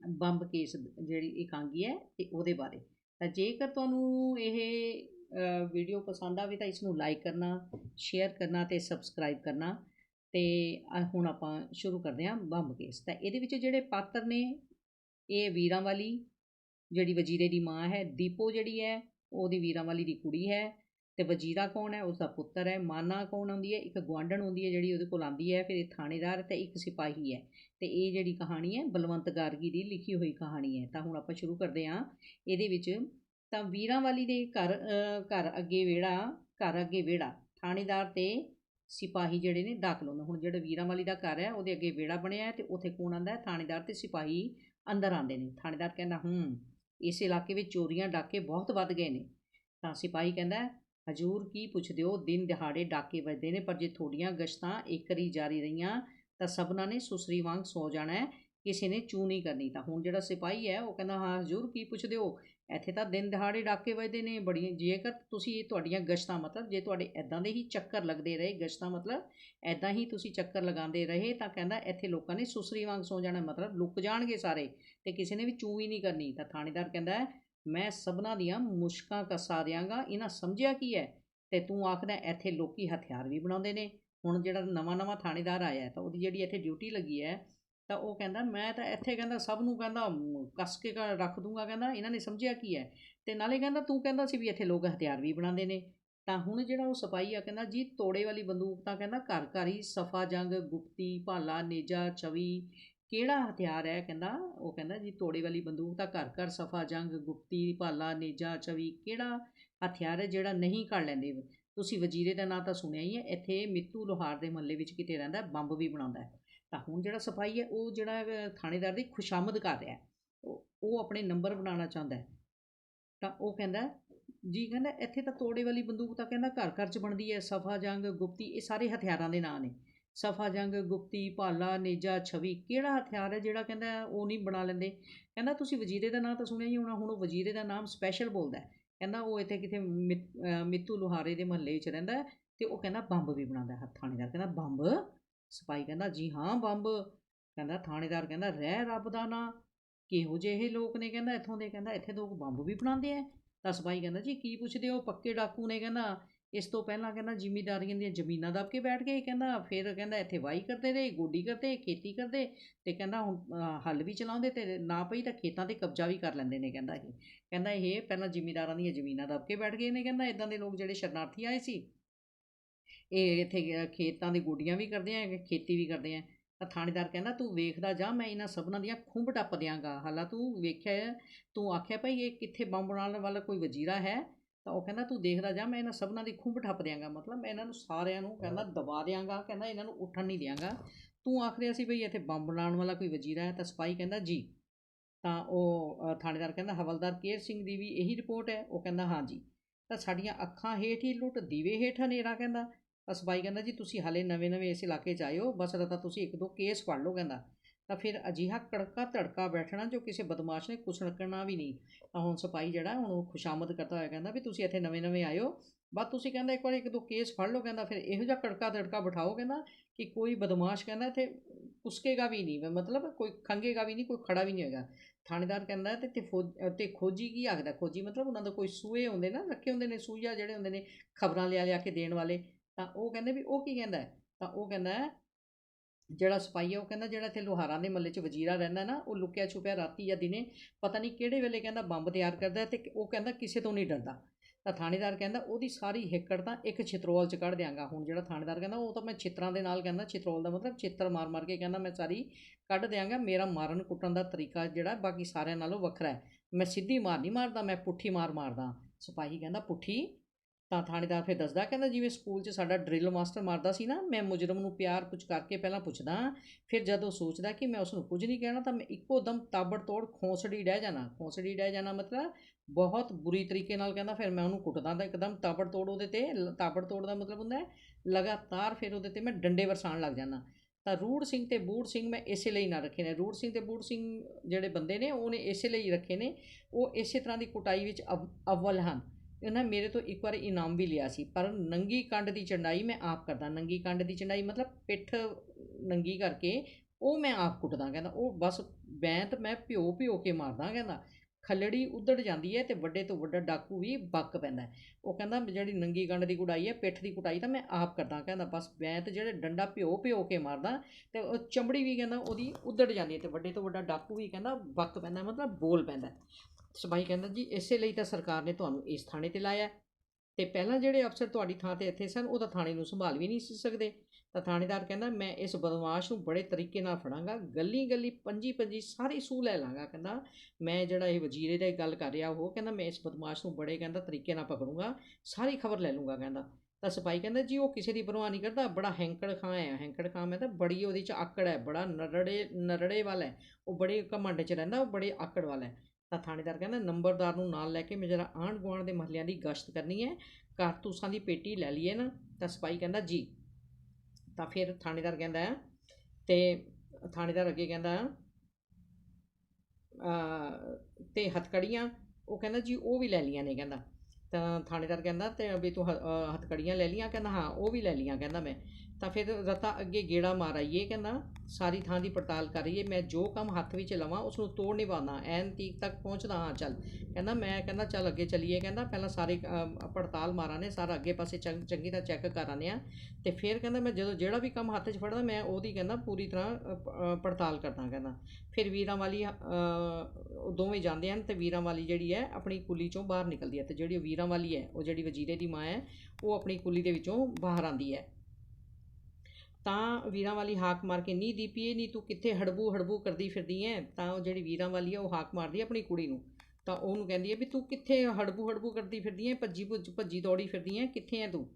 Speaker 1: ਬੰਬ ਕੇਸ ਜਿਹੜੀ ਇਕਾਂਗੀ ਹੈ ਤੇ ਉਹਦੇ ਬਾਰੇ। ਤਾਂ ਜੇਕਰ ਤੁਹਾਨੂੰ ਇਹ ਵੀਡੀਓ ਪਸੰਦ ਆਵੇ ਤਾਂ ਇਸ ਨੂੰ ਲਾਈਕ ਕਰਨਾ, ਸ਼ੇਅਰ ਕਰਨਾ ਤੇ ਸਬਸਕ੍ਰਾਈਬ ਕਰਨਾ। ਤੇ ਹੁਣ ਆਪਾਂ ਸ਼ੁਰੂ ਕਰਦੇ ਹਾਂ ਬੰਬ ਕੇਸ। ਤਾਂ ਇਹਦੇ ਵਿੱਚ ਜਿਹੜੇ ਪਾਤਰ ਨੇ, ਇਹ ਵੀਰਾਂ ਵਾਲੀ ਜਿਹੜੀ ਵਜ਼ੀਰੇ ਦੀ ਮਾਂ ਹੈ, ਦੀਪੋ ਜਿਹੜੀ ਹੈ, ਉਹਦੀ ਵੀਰਾਂ ਵਾਲੀ ਦੀ ਕੁੜੀ ਹੈ, ਤੇ ਵਜ਼ੀਰਾ ਕੌਣ ਹੈ? ਉਸ ਦਾ ਪੁੱਤਰ ਹੈ। ਮਾਨਾ ਕੌਣ ਆਉਂਦੀ ਹੈ? ਇੱਕ ਗੁਆਂਢਣ ਆਉਂਦੀ ਹੈ, ਜਿਹੜੀ ਉਹਦੇ ਕੋਲ ਆਉਂਦੀ ਹੈ, ਫਿਰ ਇਹ ਥਾਣੇਦਾਰ ਤੇ ਇੱਕ ਸਿਪਾਹੀ ਹੈ। ਤੇ ਇਹ ਜਿਹੜੀ ਕਹਾਣੀ ਹੈ, ਬਲਵੰਤ ਗਾਰਗੀ ਦੀ ਲਿਖੀ ਹੋਈ ਕਹਾਣੀ ਹੈ। ਤਾਂ ਹੁਣ ਆਪਾਂ ਸ਼ੁਰੂ ਕਰਦੇ ਹਾਂ। ਇਹਦੇ ਵਿੱਚ ਤਾਂ ਵੀਰਾਂ ਵਾਲੀ ਦੇ ਘਰ ਘਰ ਅੱਗੇ ਵਿਹੜਾ, ਘਰ ਅੱਗੇ ਵਿਹੜਾ, ਥਾਣੇਦਾਰ ਤੇ ਸਿਪਾਹੀ ਜਿਹੜੇ ਨੇ ਦਾਖਲ ਹੁੰਦੇ। ਹੁਣ ਜਿਹੜਾ ਵੀਰਾਂ ਵਾਲੀ ਦਾ ਘਰ ਹੈ, ਉਹਦੇ ਅੱਗੇ ਵਿਹੜਾ ਬਣਿਆ ਹੈ ਤੇ ਉੱਥੇ ਕੌਣ ਆਂਦਾ ਹੈ? ਥਾਣੇਦਾਰ ਤੇ ਸਿਪਾਹੀ ਅੰਦਰ ਆਂਦੇ ਨੇ। ਥਾਣੇਦਾਰ ਕਹਿੰਦਾ, ਹੂੰ ਇਸ ਇਲਾਕੇ ਵਿੱਚ ਚੋਰੀਆਂ, ਡਾਕੇ ਬਹੁਤ ਵੱਧ ਗਏ ਨੇ। ਤਾਂ ਸਿਪਾਹੀ ਕਹਿੰਦਾ ਹਜੂਰ ਕੀ ਪੁੱਛਦੇ ਹੋ? ਦਿਨ ਦਿਹਾੜੇ ਡਾਕੇ ਵੱਜਦੇ ਨੇ, ਪਰ ਜੇ ਤੁਹਾਡੀਆਂ ਗਸ਼ਤਾਂ ਇੱਕ ਰੀ ਜਾਰੀ ਰਹੀਆਂ, ਤਾਂ ਸਭਨਾਂ ਨੇ ਸੁਸਰੀ ਵਾਂਗ ਸੌ ਜਾਣਾ ਹੈ, ਕਿਸੇ ਨੇ ਚੂ ਨਹੀਂ ਕਰਨੀ। ਤਾਂ ਹੁਣ ਜਿਹੜਾ ਸਿਪਾਹੀ ਹੈ, ਉਹ ਕਹਿੰਦਾ, ਹਾਂ, ਹਜੂਰ ਕੀ ਪੁੱਛਦੇ ਹੋ? ਇੱਥੇ ਤਾਂ ਦਿਨ ਦਿਹਾੜੇ ਡਾਕੇ ਵੱਜਦੇ ਨੇ ਬੜੀ ਜੇਕਰ ਤੁਸੀਂ ਇਹ ਤੁਹਾਡੀਆਂ ਗਸ਼ਤਾਂ ਮਤਲਬ, ਜੇ ਤੁਹਾਡੇ ਐਦਾਂ ਦੇ ਹੀ ਚੱਕਰ ਲੱਗਦੇ ਰਹੇ, ਗਸ਼ਤਾਂ ਮਤਲਬ ਐਦਾਂ ਹੀ ਤੁਸੀਂ ਚੱਕਰ ਲਗਾਉਂਦੇ ਰਹੇ, ਤਾਂ ਕਹਿੰਦਾ, ਇੱਥੇ ਲੋਕਾਂ ਨੇ ਸੁਸਰੀ ਵਾਂਗ ਸੌ ਜਾਣਾ, ਮਤਲਬ ਲੁੱਕ ਜਾਣਗੇ ਸਾਰੇ। ਤੇ ਕਿਸੇ ਨੇ ਵੀ ਚੂ ਹੀ ਨਹੀਂ ਕਰਨੀ। ਤਾਂ ਥਾਣੇਦਾਰ ਕਹਿੰਦਾ ਹੈ, ਮੈਂ ਸਭਨਾਂ ਦੀਆਂ ਮੁਸ਼ਕਾਂ ਕਸਾ ਦਿਆਂਗਾ। ਇਹਨਾਂ ਸਮਝਿਆ ਕੀ ਹੈ? ਤੇ ਤੂੰ ਆਖਦਾ ਇੱਥੇ ਲੋਕੀ ਹਥਿਆਰ ਵੀ ਬਣਾਉਂਦੇ ਨੇ। ਹੁਣ ਜਿਹੜਾ ਨਵਾਂ ਨਵਾਂ ਥਾਣੇਦਾਰ ਆਇਆ ਤਾਂ ਉਹਦੀ ਜਿਹੜੀ ਇੱਥੇ ਡਿਊਟੀ ਲੱਗੀ ਹੈ ਤਾਂ ਉਹ ਕਹਿੰਦਾ ਮੈਂ ਤਾਂ ਇੱਥੇ ਕਹਿੰਦਾ ਸਭ ਨੂੰ ਕਹਿੰਦਾ ਕੱਸ ਕੇ ਰੱਖ ਦੂੰਗਾ। ਕਹਿੰਦਾ ਇਹਨਾਂ ਨੇ ਸਮਝਿਆ ਕੀ ਹੈ? ਤੇ ਨਾਲੇ ਕਹਿੰਦਾ ਤੂੰ ਕਹਿੰਦਾ ਸੀ ਵੀ ਇੱਥੇ ਲੋਕ ਹਥਿਆਰ ਵੀ ਬਣਾਉਂਦੇ ਨੇ। ਤਾਂ ਹੁਣ ਜਿਹੜਾ ਉਹ ਸਿਪਾਹੀ ਆ ਕਹਿੰਦਾ ਜੀ ਤੋੜੇ ਵਾਲੀ ਬੰਦੂਕ ਤਾਂ ਕਹਿੰਦਾ ਘਰ ਘਰ ਹੀ ਸਫਾ ਜੰਗ ਗੁਪਤੀ ਭਾਲਾ ਨੇਜਾ ਚਵੀ ਕਿਹੜਾ ਹਥਿਆਰ ਹੈ? ਕਹਿੰਦਾ, ਉਹ ਕਹਿੰਦਾ ਜੀ, ਤੋੜੇ ਵਾਲੀ ਬੰਦੂਕ ਤਾਂ ਘਰ ਘਰ ਸਫਾ, ਜੰਗ, ਗੁਪਤੀ, ਭਾਲਾ, ਨੇਜਾ, ਚਵੀ, ਕਿਹੜਾ ਹਥਿਆਰ ਹੈ ਜਿਹੜਾ ਨਹੀਂ ਕਰ ਲੈਂਦੇ? ਤੁਸੀਂ ਵਜ਼ੀਰੇ ਦਾ ਨਾਂ ਤਾਂ ਸੁਣਿਆ ਹੀ ਹੈ, ਇੱਥੇ ਮਿੱਤੂ ਲੋਹਾਰ ਦੇ ਮਹੱਲੇ ਵਿੱਚ ਕਿਤੇ ਰਹਿੰਦਾ, ਬੰਬ ਵੀ ਬਣਾਉਂਦਾ ਹੈ। ਤਾਂ ਹੁਣ ਜਿਹੜਾ ਸਫ਼ਾਈ ਹੈ, ਉਹ ਜਿਹੜਾ ਥਾਣੇਦਾਰ ਦੀ ਖੁਸ਼ਾਮਦ ਕਰ ਰਿਹਾ ਉਹ ਉਹ ਆਪਣੇ ਨੰਬਰ ਬਣਾਉਣਾ ਚਾਹੁੰਦਾ ਹੈ। ਤਾਂ ਉਹ ਕਹਿੰਦਾ, ਜੀ ਕਹਿੰਦਾ, ਇੱਥੇ ਤਾਂ ਤੋੜੇ ਵਾਲੀ ਬੰਦੂਕ ਤਾਂ ਕਹਿੰਦਾ ਘਰ ਘਰ 'ਚ ਬਣਦੀ ਹੈ, ਸਫਾ, ਜੰਗ, ਗੁਪਤੀ, ਇਹ ਸਾਰੇ ਹਥਿਆਰਾਂ ਦੇ ਨਾਂ ਨੇ। ਸਫਾਜੰਗ ਗੁਪਤੀ, ਭਾਲਾ, ਨੇਜਾ, ਛਵੀ, ਕਿਹੜਾ ਹਥਿਆਰ ਹੈ ਜਿਹੜਾ ਕਹਿੰਦਾ ਉਹ ਨਹੀਂ ਬਣਾ ਲੈਂਦੇ? ਕਹਿੰਦਾ ਤੁਸੀਂ ਵਜ਼ੀਰੇ ਦਾ ਨਾਮ ਤਾਂ ਸੁਣਿਆ ਹੀ ਹੋਣਾ, ਹੁਣ ਉਹ ਵਜ਼ੀਰੇ ਦਾ ਨਾਮ ਸਪੈਸ਼ਲ ਬੋਲਦਾ ਕਹਿੰਦਾ ਉਹ ਇੱਥੇ ਕਿਤੇ ਮਿ- ਮਿੱਤੂ ਲੁਹਾਰੇ ਦੇ ਮਹੱਲੇ 'ਚ ਰਹਿੰਦਾ ਹੈ ਤੇ ਉਹ ਕਹਿੰਦਾ ਬੰਬ ਵੀ ਬਣਾਉਂਦਾ ਹੈ, ਥਾਣੇਦਾਰ ਕਹਿੰਦਾ ਬੰਬ? ਸਿਪਾਹੀ ਕਹਿੰਦਾ ਜੀ ਹਾਂ, ਬੰਬ। ਕਹਿੰਦਾ ਥਾਣੇਦਾਰ ਕਹਿੰਦਾ ਰਹਿ ਰੱਬ ਦਾ ਨਾਂ। ਕਿਹੋ ਜਿਹੇ ਲੋਕ ਨੇ ਕਹਿੰਦਾ ਇੱਥੋਂ ਦੇ, ਕਹਿੰਦਾ ਇੱਥੇ ਲੋਕ ਬੰਬ ਵੀ ਬਣਾਉਂਦੇ ਆ ਤਾਂ ਸਿਪਾਹੀ ਕਹਿੰਦਾ ਜੀ ਕੀ ਪੁੱਛਦੇ ਹੋ? ਪੱਕੇ ਡਾਕੂ ਨੇ ਕਹਿੰਦਾ। ਇਸ ਤੋਂ ਪਹਿਲਾਂ ਕਹਿੰਦਾ ਜ਼ਿਮੀਦਾਰੀਆਂ ਦੀਆਂ ਜ਼ਮੀਨਾਂ ਦੱਬ ਕੇ ਬੈਠ ਗਏ, ਕਹਿੰਦਾ ਫਿਰ ਕਹਿੰਦਾ ਇੱਥੇ ਵਾਹੀ ਕਰਦੇ ਰਹੇ, ਗੋਡੀ ਕਰਦੇ, ਖੇਤੀ ਕਰਦੇ ਤੇ ਕਹਿੰਦਾ ਹੁਣ ਹੱਲ ਵੀ ਚਲਾਉਂਦੇ ਤੇ ਨਾ ਪਈ ਤਾਂ ਖੇਤਾਂ ਤੇ ਕਬਜ਼ਾ ਵੀ ਕਰ ਲੈਂਦੇ ਨੇ ਕਹਿੰਦਾ ਇਹ। ਕਹਿੰਦਾ ਇਹ ਪਹਿਲਾਂ ਜ਼ਿਮੀਦਾਰਾਂ ਦੀਆਂ ਜ਼ਮੀਨਾਂ ਦੱਬ ਕੇ ਬੈਠ ਗਏ ਨੇ ਕਹਿੰਦਾ ਇਦਾਂ ਦੇ ਲੋਕ ਜਿਹੜੇ ਸ਼ਰਨਾਰਥੀ ਆਏ ਸੀ, ਇਹ ਇੱਥੇ ਖੇਤਾਂ ਦੀ ਗੋਡੀਆਂ ਵੀ ਕਰਦੇ ਆ, ਖੇਤੀ ਵੀ ਕਰਦੇ ਆ। ਤਾਂ ਥਾਣੇਦਾਰ ਕਹਿੰਦਾ, ਤੂੰ ਵੇਖਦਾ ਜਾ, ਮੈਂ ਇਹਨਾਂ ਸਭਨਾਂ ਦੀਆਂ ਖੁੰਭ ਟੱਪ ਦਿਆਂਗਾ। ਹਾਲਾ ਤੂੰ ਵੇਖਿਆ, ਤੂੰ ਆਖਿਆ ਭਾਈ ਇਹ ਕਿੱਥੇ ਬੰਬ ਬਣਾਉਣ ਵਾਲਾ ਕੋਈ ਵਜ਼ੀਰਾ ਹੈ? ਤਾਂ ਉਹ ਕਹਿੰਦਾ ਤੂੰ ਦੇਖਦਾ ਜਾ ਮੈਂ ਇਹਨਾਂ ਸਭਨਾਂ ਦੀ ਖੁੰਭ ਠੱਪ ਦਿਆਂਗਾ ਮਤਲਬ ਮੈਂ ਇਹਨਾਂ ਨੂੰ ਸਾਰਿਆਂ ਨੂੰ ਕਹਿੰਦਾ ਦਬਾ ਦਿਆਂਗਾ। ਕਹਿੰਦਾ ਇਹਨਾਂ ਨੂੰ ਉੱਠਣ ਨਹੀਂ ਦਿਆਂਗਾ। ਤੂੰ ਆਖ ਰਿਹਾ ਸੀ ਭਈ ਇੱਥੇ ਬੰਬ ਬਣਾਉਣ ਵਾਲਾ ਕੋਈ ਵਜ਼ੀਰਾ ਹੈ ਤਾਂ ਸਿਪਾਹੀ ਕਹਿੰਦਾ ਜੀ। ਤਾਂ ਉਹ ਥਾਣੇਦਾਰ ਕਹਿੰਦਾ ਹਵਲਦਾਰ ਕੇਰ ਸਿੰਘ ਦੀ ਵੀ ਇਹੀ ਰਿਪੋਰਟ ਹੈ। ਉਹ ਕਹਿੰਦਾ ਹਾਂ ਜੀ। ਤਾਂ ਸਾਡੀਆਂ ਅੱਖਾਂ ਹੇਠ ਹੀ ਲੁੱਟ ਦੀਵੇ ਹੇਠ ਹਨੇਰਾ ਕਹਿੰਦਾ। ਤਾਂ ਸਿਪਾਹੀ ਕਹਿੰਦਾ ਜੀ ਤੁਸੀਂ ਹਾਲੇ ਨਵੇਂ ਨਵੇਂ ਇਸ ਇਲਾਕੇ 'ਚ ਆਏ ਹੋ ਬਸ ਤਾਂ ਤੁਸੀਂ ਇੱਕ ਦੋ ਕੇਸ ਫੜ ਲਓ ਕਹਿੰਦਾ। ਤਾਂ ਫਿਰ ਅਜਿਹਾ ਕੜਕਾ ਧੜਕਾ ਬੈਠਣਾ ਜੋ ਕਿਸੇ ਬਦਮਾਸ਼ ਨੇ ਕੁਸਣਕਣਾ ਵੀ ਨਹੀਂ। ਤਾਂ ਹੁਣ ਸਿਪਾਹੀ ਜਿਹੜਾ ਹੁਣ ਉਹ ਖੁਸ਼ਾਮਦ ਕਰਦਾ ਹੋਇਆ ਕਹਿੰਦਾ ਵੀ ਤੁਸੀਂ ਇੱਥੇ ਨਵੇਂ ਨਵੇਂ ਆਇਓ। ਬਸ ਤੁਸੀਂ ਕਹਿੰਦਾ ਇੱਕ ਵਾਰ ਇੱਕ ਦੋ ਕੇਸ ਫੜ ਲਓ ਕਹਿੰਦਾ, ਫਿਰ ਇਹੋ ਜਿਹਾ ਕੜਕਾ ਧੜਕਾ ਬਿਠਾਓ ਕਹਿੰਦਾ ਕਿ ਕੋਈ ਬਦਮਾਸ਼ ਕਹਿੰਦਾ ਇੱਥੇ ਕੁਸਕੇਗਾ ਵੀ ਨਹੀਂ। ਮਤਲਬ ਕੋਈ ਖੰਗੇਗਾ ਵੀ ਨਹੀਂ, ਕੋਈ ਖੜਾ ਵੀ ਨਹੀਂ ਹੋਏਗਾ। ਥਾਣੇਦਾਰ ਕਹਿੰਦਾ ਤੇ ਤੇ ਫੌਜ- ਤੇ ਖੋਜੀ ਕੀ ਆਖਦਾ? ਖੋਜੀ ਮਤਲਬ ਉਹਨਾਂ ਦਾ ਕੋਈ ਸੂਏ ਹੁੰਦੇ ਨਾ, ਰੱਖੇ ਹੁੰਦੇ ਨੇ ਸੂਈਆ ਜਿਹੜੇ ਹੁੰਦੇ ਨੇ ਖਬਰਾਂ ਲਿਆ ਲਿਆ ਕੇ ਦੇਣ ਵਾਲੇ। ਤਾਂ ਉਹ ਕਹਿੰਦੇ ਵੀ ਉਹ ਕੀ ਕਹਿੰਦਾ ਤਾਂ ਉਹ ਕਹਿੰਦਾ ਜਿਹੜਾ ਸਿਪਾਹੀ ਹੈ ਉਹ ਕਹਿੰਦਾ ਜਿਹੜਾ ਇੱਥੇ ਲੋਹਾਰਾਂ ਦੇ ਮੱਲੇ 'ਚ ਵਜ਼ੀਰਾ ਰਹਿੰਦਾ ਨਾ, ਉਹ ਲੁਕਿਆ ਛੁਪਿਆ ਰਾਤੀ ਜਾਂ ਦਿਨੇ ਪਤਾ ਨਹੀਂ ਕਿਹੜੇ ਵੇਲੇ ਕਹਿੰਦਾ ਬੰਬ ਤਿਆਰ ਕਰਦਾ ਹੈ ਤੇ ਉਹ ਕਹਿੰਦਾ ਕਿਸੇ ਤੋਂ ਨਹੀਂ ਡਰਦਾ। ਤਾਂ ਥਾਣੇਦਾਰ ਕਹਿੰਦਾ ਉਹਦੀ ਸਾਰੀ ਹੇਕੜ ਤਾਂ ਇੱਕ ਛਿਤਰੋਲ 'ਚ ਕੱਢ ਦਿਆਂਗਾ। ਹੁਣ ਜਿਹੜਾ ਥਾਣੇਦਾਰ ਕਹਿੰਦਾ ਉਹ ਤਾਂ ਮੈਂ ਛਿੱਤਰਾਂ ਦੇ ਨਾਲ ਕਹਿੰਦਾ, ਛਿਤਰੋਲ ਦਾ ਮਤਲਬ ਛਿੱਤਰ ਮਾਰ ਮਾਰ ਕੇ ਕਹਿੰਦਾ ਮੈਂ ਸਾਰੀ ਕੱਢ ਦਿਆਂਗਾ, ਮੇਰਾ ਮਾਰਨ ਕੁੱਟਣ ਦਾ ਤਰੀਕਾ ਜਿਹੜਾ ਬਾਕੀ ਸਾਰਿਆਂ ਨਾਲੋਂ ਵੱਖਰਾ ਹੈ। ਮੈਂ ਸਿੱਧੀ ਮਾਰ ਨਹੀਂ ਮਾਰਦਾ, ਮੈਂ ਪੁੱਠੀ ਮਾਰ ਮਾਰਦਾ। ਸਿਪਾਹੀ ਕਹਿੰਦਾ ਪੁੱਠੀ ਤਾਂ ਥਾਣੇਦਾਰ ਫਿਰ ਦੱਸਦਾ, ਕਹਿੰਦਾ ਜਿਵੇਂ ਸਕੂਲ 'ਚ ਸਾਡਾ ਡਰਿਲ ਮਾਸਟਰ ਮਾਰਦਾ ਸੀ ਨਾ, ਮੈਂ ਮੁਜਰਮ ਨੂੰ ਪਿਆਰ ਕੁਝ ਕਰਕੇ ਪਹਿਲਾਂ ਪੁੱਛਦਾ, ਫਿਰ ਜਦੋਂ ਸੋਚਦਾ ਕਿ ਮੈਂ ਉਸ ਨੂੰ ਕੁਝ ਨਹੀਂ ਕਹਿਣਾ ਤਾਂ ਮੈਂ ਇੱਕੋ ਦਮ ਤਾਬੜ ਤੋੜ ਖੋਸੜੀ ਡਹਿ ਜਾਣਾ, ਖੋਸੜੀ ਡਹਿ ਜਾਣਾ ਮਤਲਬ ਬਹੁਤ ਬੁਰੀ ਤਰੀਕੇ ਨਾਲ ਕਹਿੰਦਾ, ਫਿਰ ਮੈਂ ਉਹਨੂੰ ਕੁੱਟਦਾ ਤਾਂ ਇੱਕਦਮ ਤਾਬੜ ਤੋੜ ਉਹਦੇ ਤੇ, ਲ- ਤਾਬੜ ਤੋੜ ਦਾ ਮਤਲਬ ਹੁੰਦਾ ਹੈ, ਲਗਾਤਾਰ ਫਿਰ ਉਹਦੇ ਤੇ ਮੈਂ ਡੰਡੇ ਵਰਸਾਉਣ ਲੱਗ ਜਾਂਦਾ। ਤਾਂ ਰੂੜ ਸਿੰਘ ਤੇ ਬੂੜ ਸਿੰਘ ਮੈਂ ਇਸੇ ਲਈ ਨਾ ਰੱਖੇ ਨੇ, ਰੂੜ ਸਿੰਘ ਤੇ ਬੂੜ ਸਿੰਘ ਜਿਹੜੇ ਬੰਦੇ ਨੇ ਉਹਨੇ ਇਸੇ ਲਈ ਰੱਖੇ ਨੇ, ਉਹ ਇਸੇ ਤਰ੍ਹਾਂ ਦੀ ਕੁਟਾਈ ਵਿੱਚ ਅਵ- ਅਵਲ ਹਨ। ਇਹਨਾਂ ਮੇਰੇ ਤੋਂ ਇੱਕ ਵਾਰ ਇਨਾਮ ਵੀ ਲਿਆ ਸੀ, ਪਰ ਨੰਗੀ ਕੰਡ ਦੀ ਚੰਡਾਈ ਮੈਂ ਆਪ ਕਰਦਾ, ਨੰਗੀ ਕੰਡ ਦੀ ਚੰਡਾਈ ਮਤਲਬ ਪਿੱਠ ਨੰਗੀ ਕਰਕੇ ਉਹ ਮੈਂ ਆਪ ਕੁੱਟਦਾ ਕਹਿੰਦਾ, ਉਹ ਬਸ ਬੈਂਤ ਮੈਂ ਭਿਓ ਭਿਓ ਕੇ ਮਾਰਦਾ ਕਹਿੰਦਾ, ਖੱਲੜੀ ਉਧੜ ਜਾਂਦੀ ਹੈ ਤੇ ਵੱਡੇ ਤੋਂ ਵੱਡਾ ਡਾਕੂ ਵੀ ਬੱਕ ਪੈਂਦਾ ਉਹ ਕਹਿੰਦਾ ਜਿਹੜੀ ਨੰਗੀ ਕੰਡ ਦੀ ਕੁੜਾਈ ਹੈ, ਪਿੱਠ ਦੀ ਕੁਟਾਈ ਤਾਂ ਮੈਂ ਆਪ ਕਰਦਾ ਕਹਿੰਦਾ, ਬਸ ਬੈਂਤ ਜਿਹੜੇ ਡੰਡਾ ਭਿਓ ਭਿਓ ਕੇ ਮਾਰਦਾ ਤੇ ਉਹ ਚਮੜੀ ਵੀ ਕਹਿੰਦਾ ਉਹਦੀ ਉਧੜ ਜਾਂਦੀ ਹੈ ਤੇ ਵੱਡੇ ਤੋਂ ਵੱਡਾ ਡਾਕੂ ਵੀ ਕਹਿੰਦਾ ਬੱਕ ਪੈਂਦਾ, ਮਤਲਬ ਬੋਲ ਪੈਂਦਾ ਸਿਪਾਹੀ ਕਹਿੰਦਾ, ਜੀ, ਇਸੇ ਲਈ ਤਾਂ ਸਰਕਾਰ ਨੇ ਤੁਹਾਨੂੰ ਇਸ ਥਾਣੇ ਤੇ ਲਾਇਆ ਹੈ। ਤੇ ਪਹਿਲਾਂ ਜਿਹੜੇ ਅਫਸਰ ਤੁਹਾਡੀ ਥਾਂ ਤੇ ਇੱਥੇ ਸਨ, ਉਹ ਤਾਂ ਥਾਣੇ ਨੂੰ ਸੰਭਾਲ ਵੀ ਨਹੀਂ ਸੀ ਸਕਦੇ। ਤਾਂ ਥਾਣੇਦਾਰ ਕਹਿੰਦਾ, ਮੈਂ ਇਸ ਬਦਮਾਸ਼ ਨੂੰ ਬੜੇ ਤਰੀਕੇ ਨਾਲ ਫੜਾਂਗਾ ਗੱਲੀ ਗੱਲੀ ਪੰਜੀ ਪੰਜੀ ਸਾਰੀ ਸੂਹ ਲੈ ਲਾਂਗਾ। ਕਹਿੰਦਾ, ਮੈਂ ਜਿਹੜਾ ਇਹ ਵਜ਼ੀਰੇ ਦੀ ਗੱਲ ਕਰ ਰਿਹਾ, ਉਹ ਕਹਿੰਦਾ, ਮੈਂ ਇਸ ਬਦਮਾਸ਼ ਨੂੰ ਬੜੇ ਕਹਿੰਦਾ ਤਰੀਕੇ ਨਾਲ ਪਕੜੂੰਗਾ, ਸਾਰੀ ਖਬਰ ਲੈ ਲੂੰਗਾ। ਕਹਿੰਦਾ, ਤਾਂ ਸਿਪਾਹੀ ਕਹਿੰਦਾ, ਜੀ, ਉਹ ਕਿਸੇ ਦੀ ਪਰਵਾਹ ਨਹੀਂ ਕਰਦਾ, ਬੜਾ ਹੈਂਕੜ ਖਾਂ ਹੈ, ਹੈਂਕੜ ਖਾਂ ਮੈਂ ਤਾਂ ਬੜੀ ਉਹਦੇ ਚ ਆਕੜ ਹੈ, ਬੜਾ ਨਰੜੇ ਨਰੜੇ ਵਾਲਾ ਹੈ, ਉਹ ਬੜੇ ਘਮੰਡ ਚ ਰਹਿੰਦਾ, ਉਹ ਬੜੇ ਆਕੜ ਵਾਲਾ ਹੈ। ਤਾਂ ਥਾਣੇਦਾਰ ਕਹਿੰਦਾ ਨੰਬਰਦਾਰ ਨੂੰ ਨਾਲ ਲੈ ਕੇ ਮੈਂ ਜਰਾ ਆਂਢ ਗੁਆਂਢ ਦੇ ਮਹੱਲਿਆਂ ਦੀ ਗਸ਼ਤ ਕਰਨੀ ਹੈ ਕਾਰਤੂਸਾਂ ਦੀ ਪੇਟੀ ਲੈ ਲਈਏ ਨਾ ਤਾਂ ਸਿਪਾਹੀ ਕਹਿੰਦਾ ਜੀ। ਤਾਂ ਫਿਰ ਥਾਣੇਦਾਰ ਕਹਿੰਦਾ ਤੇ ਥਾਣੇਦਾਰ ਅੱਗੇ ਕਹਿੰਦਾ ਅ, ਤੇ ਹਥਕੜੀਆਂ? ਉਹ ਕਹਿੰਦਾ ਜੀ ਉਹ ਵੀ ਲੈ ਲੀਆਂ ਨੇ ਕਹਿੰਦਾ। ਤਾਂ ਥਾਣੇਦਾਰ ਕਹਿੰਦਾ ਤੇ ਵੀ ਤੂੰ ਹਥਕੜੀਆਂ ਲੈ ਲੀਆਂ ਕਹਿੰਦਾ ਹਾਂ ਉਹ ਵੀ ਲੈ ਲੀਆਂ ਕਹਿੰਦਾ ਮੈਂ। ਤਾਂ ਫਿਰ ਰਤਾ ਅੱਗੇ ਗੇੜਾ ਮਾਰ ਆਈਏ, ਕਹਿੰਦਾ, ਸਾਰੀ ਥਾਂ ਦੀ ਪੜਤਾਲ ਕਰੀਏ ਮੈਂ ਜੋ ਕੰਮ ਹੱਥ ਵਿੱਚ ਲਵਾਂ ਉਸ ਨੂੰ ਤੋੜ ਨਹੀਂ ਪਾਉਂਦਾ ਐਨ ਤੀਕ ਤੱਕ ਪਹੁੰਚਦਾ ਹਾਂ, ਚੱਲ। ਕਹਿੰਦਾ, ਮੈਂ ਕਹਿੰਦਾ, ਚੱਲ ਅੱਗੇ ਚੱਲੀਏ। ਕਹਿੰਦਾ, ਪਹਿਲਾਂ ਸਾਰੇ ਪੜਤਾਲ ਮਾਰਾਂ ਨੇ ਸਾਰਾ ਅੱਗੇ ਪਾਸੇ ਚੰਗ- ਚੰਗੀ ਤਰ੍ਹਾਂ ਚੈੱਕ ਕਰਾਂਗੇ ਆ। ਤੇ ਫਿਰ ਕਹਿੰਦਾ, ਮੈਂ ਜਦੋਂ ਜਿਹੜਾ ਵੀ ਕੰਮ ਹੱਥ 'ਚ ਫੜਦਾ, ਮੈਂ ਉਹਦੀ ਕਹਿੰਦਾ, ਪੂਰੀ ਤਰ੍ਹਾਂ ਪੜਤਾਲ ਕਰਦਾ, ਕਹਿੰਦਾ। ਫਿਰ ਵੀਰਾਂ ਵਾਲੀ ਦੋਵੇਂ ਜਾਂਦੇ ਹਨ ਤੇ ਵੀਰਾਂ ਵਾਲੀ ਜਿਹੜੀ ਹੈ, ਆਪਣੀ ਕੁਲੀ ਚੋਂ ਬਾਹਰ ਨਿਕਲਦੀ ਹੈ ਤੇ ਜਿਹੜੀ ਉਹ ਵੀਰਾਂ ਵਾਲੀ ਹੈ, ਉਹ ਜਿਹੜੀ ਵਜ਼ੀਰੇ ਦੀ ਮਾਂ ਹੈ, ਉਹ ਆਪਣੀ ਕੁਲੀ ਦੇ ਵਿੱਚੋਂ ਬਾਹਰ ਆਂਦੀ ਹੈ। ਤਾਂ ਵੀਰਾਂ ਵਾਲੀ ਹਾਕ ਮਾਰ ਕੇ ਨੀ ਦੀਪੀਏ ਨੀ ਤੂੰ ਕਿੱਥੇ ਹੜਬੂ ਹੜਬੂ ਕਰਦੀ ਫਿਰਦੀ ਐ? ਤਾਂ ਉਹ ਜਿਹੜੀ ਵੀਰਾਂ ਵਾਲੀ ਹੈ ਉਹ ਹਾਕ ਮਾਰਦੀ ਹੈ ਆਪਣੀ ਕੁੜੀ ਨੂੰ। ਤਾਂ ਉਹਨੂੰ ਕਹਿੰਦੀ ਹੈ ਵੀ ਤੂੰ ਕਿੱਥੇ ਹੜਬੂ ਹੜਬੂ ਕਰਦੀ ਫਿਰਦੀ ਐ? ਭੱਜੀ ਭੁੱਜ, ਭੱਜੀ ਦੌੜੀ ਫਿਰਦੀ ਐ? ਕਿੱਥੇ ਐ ਤੂੰ?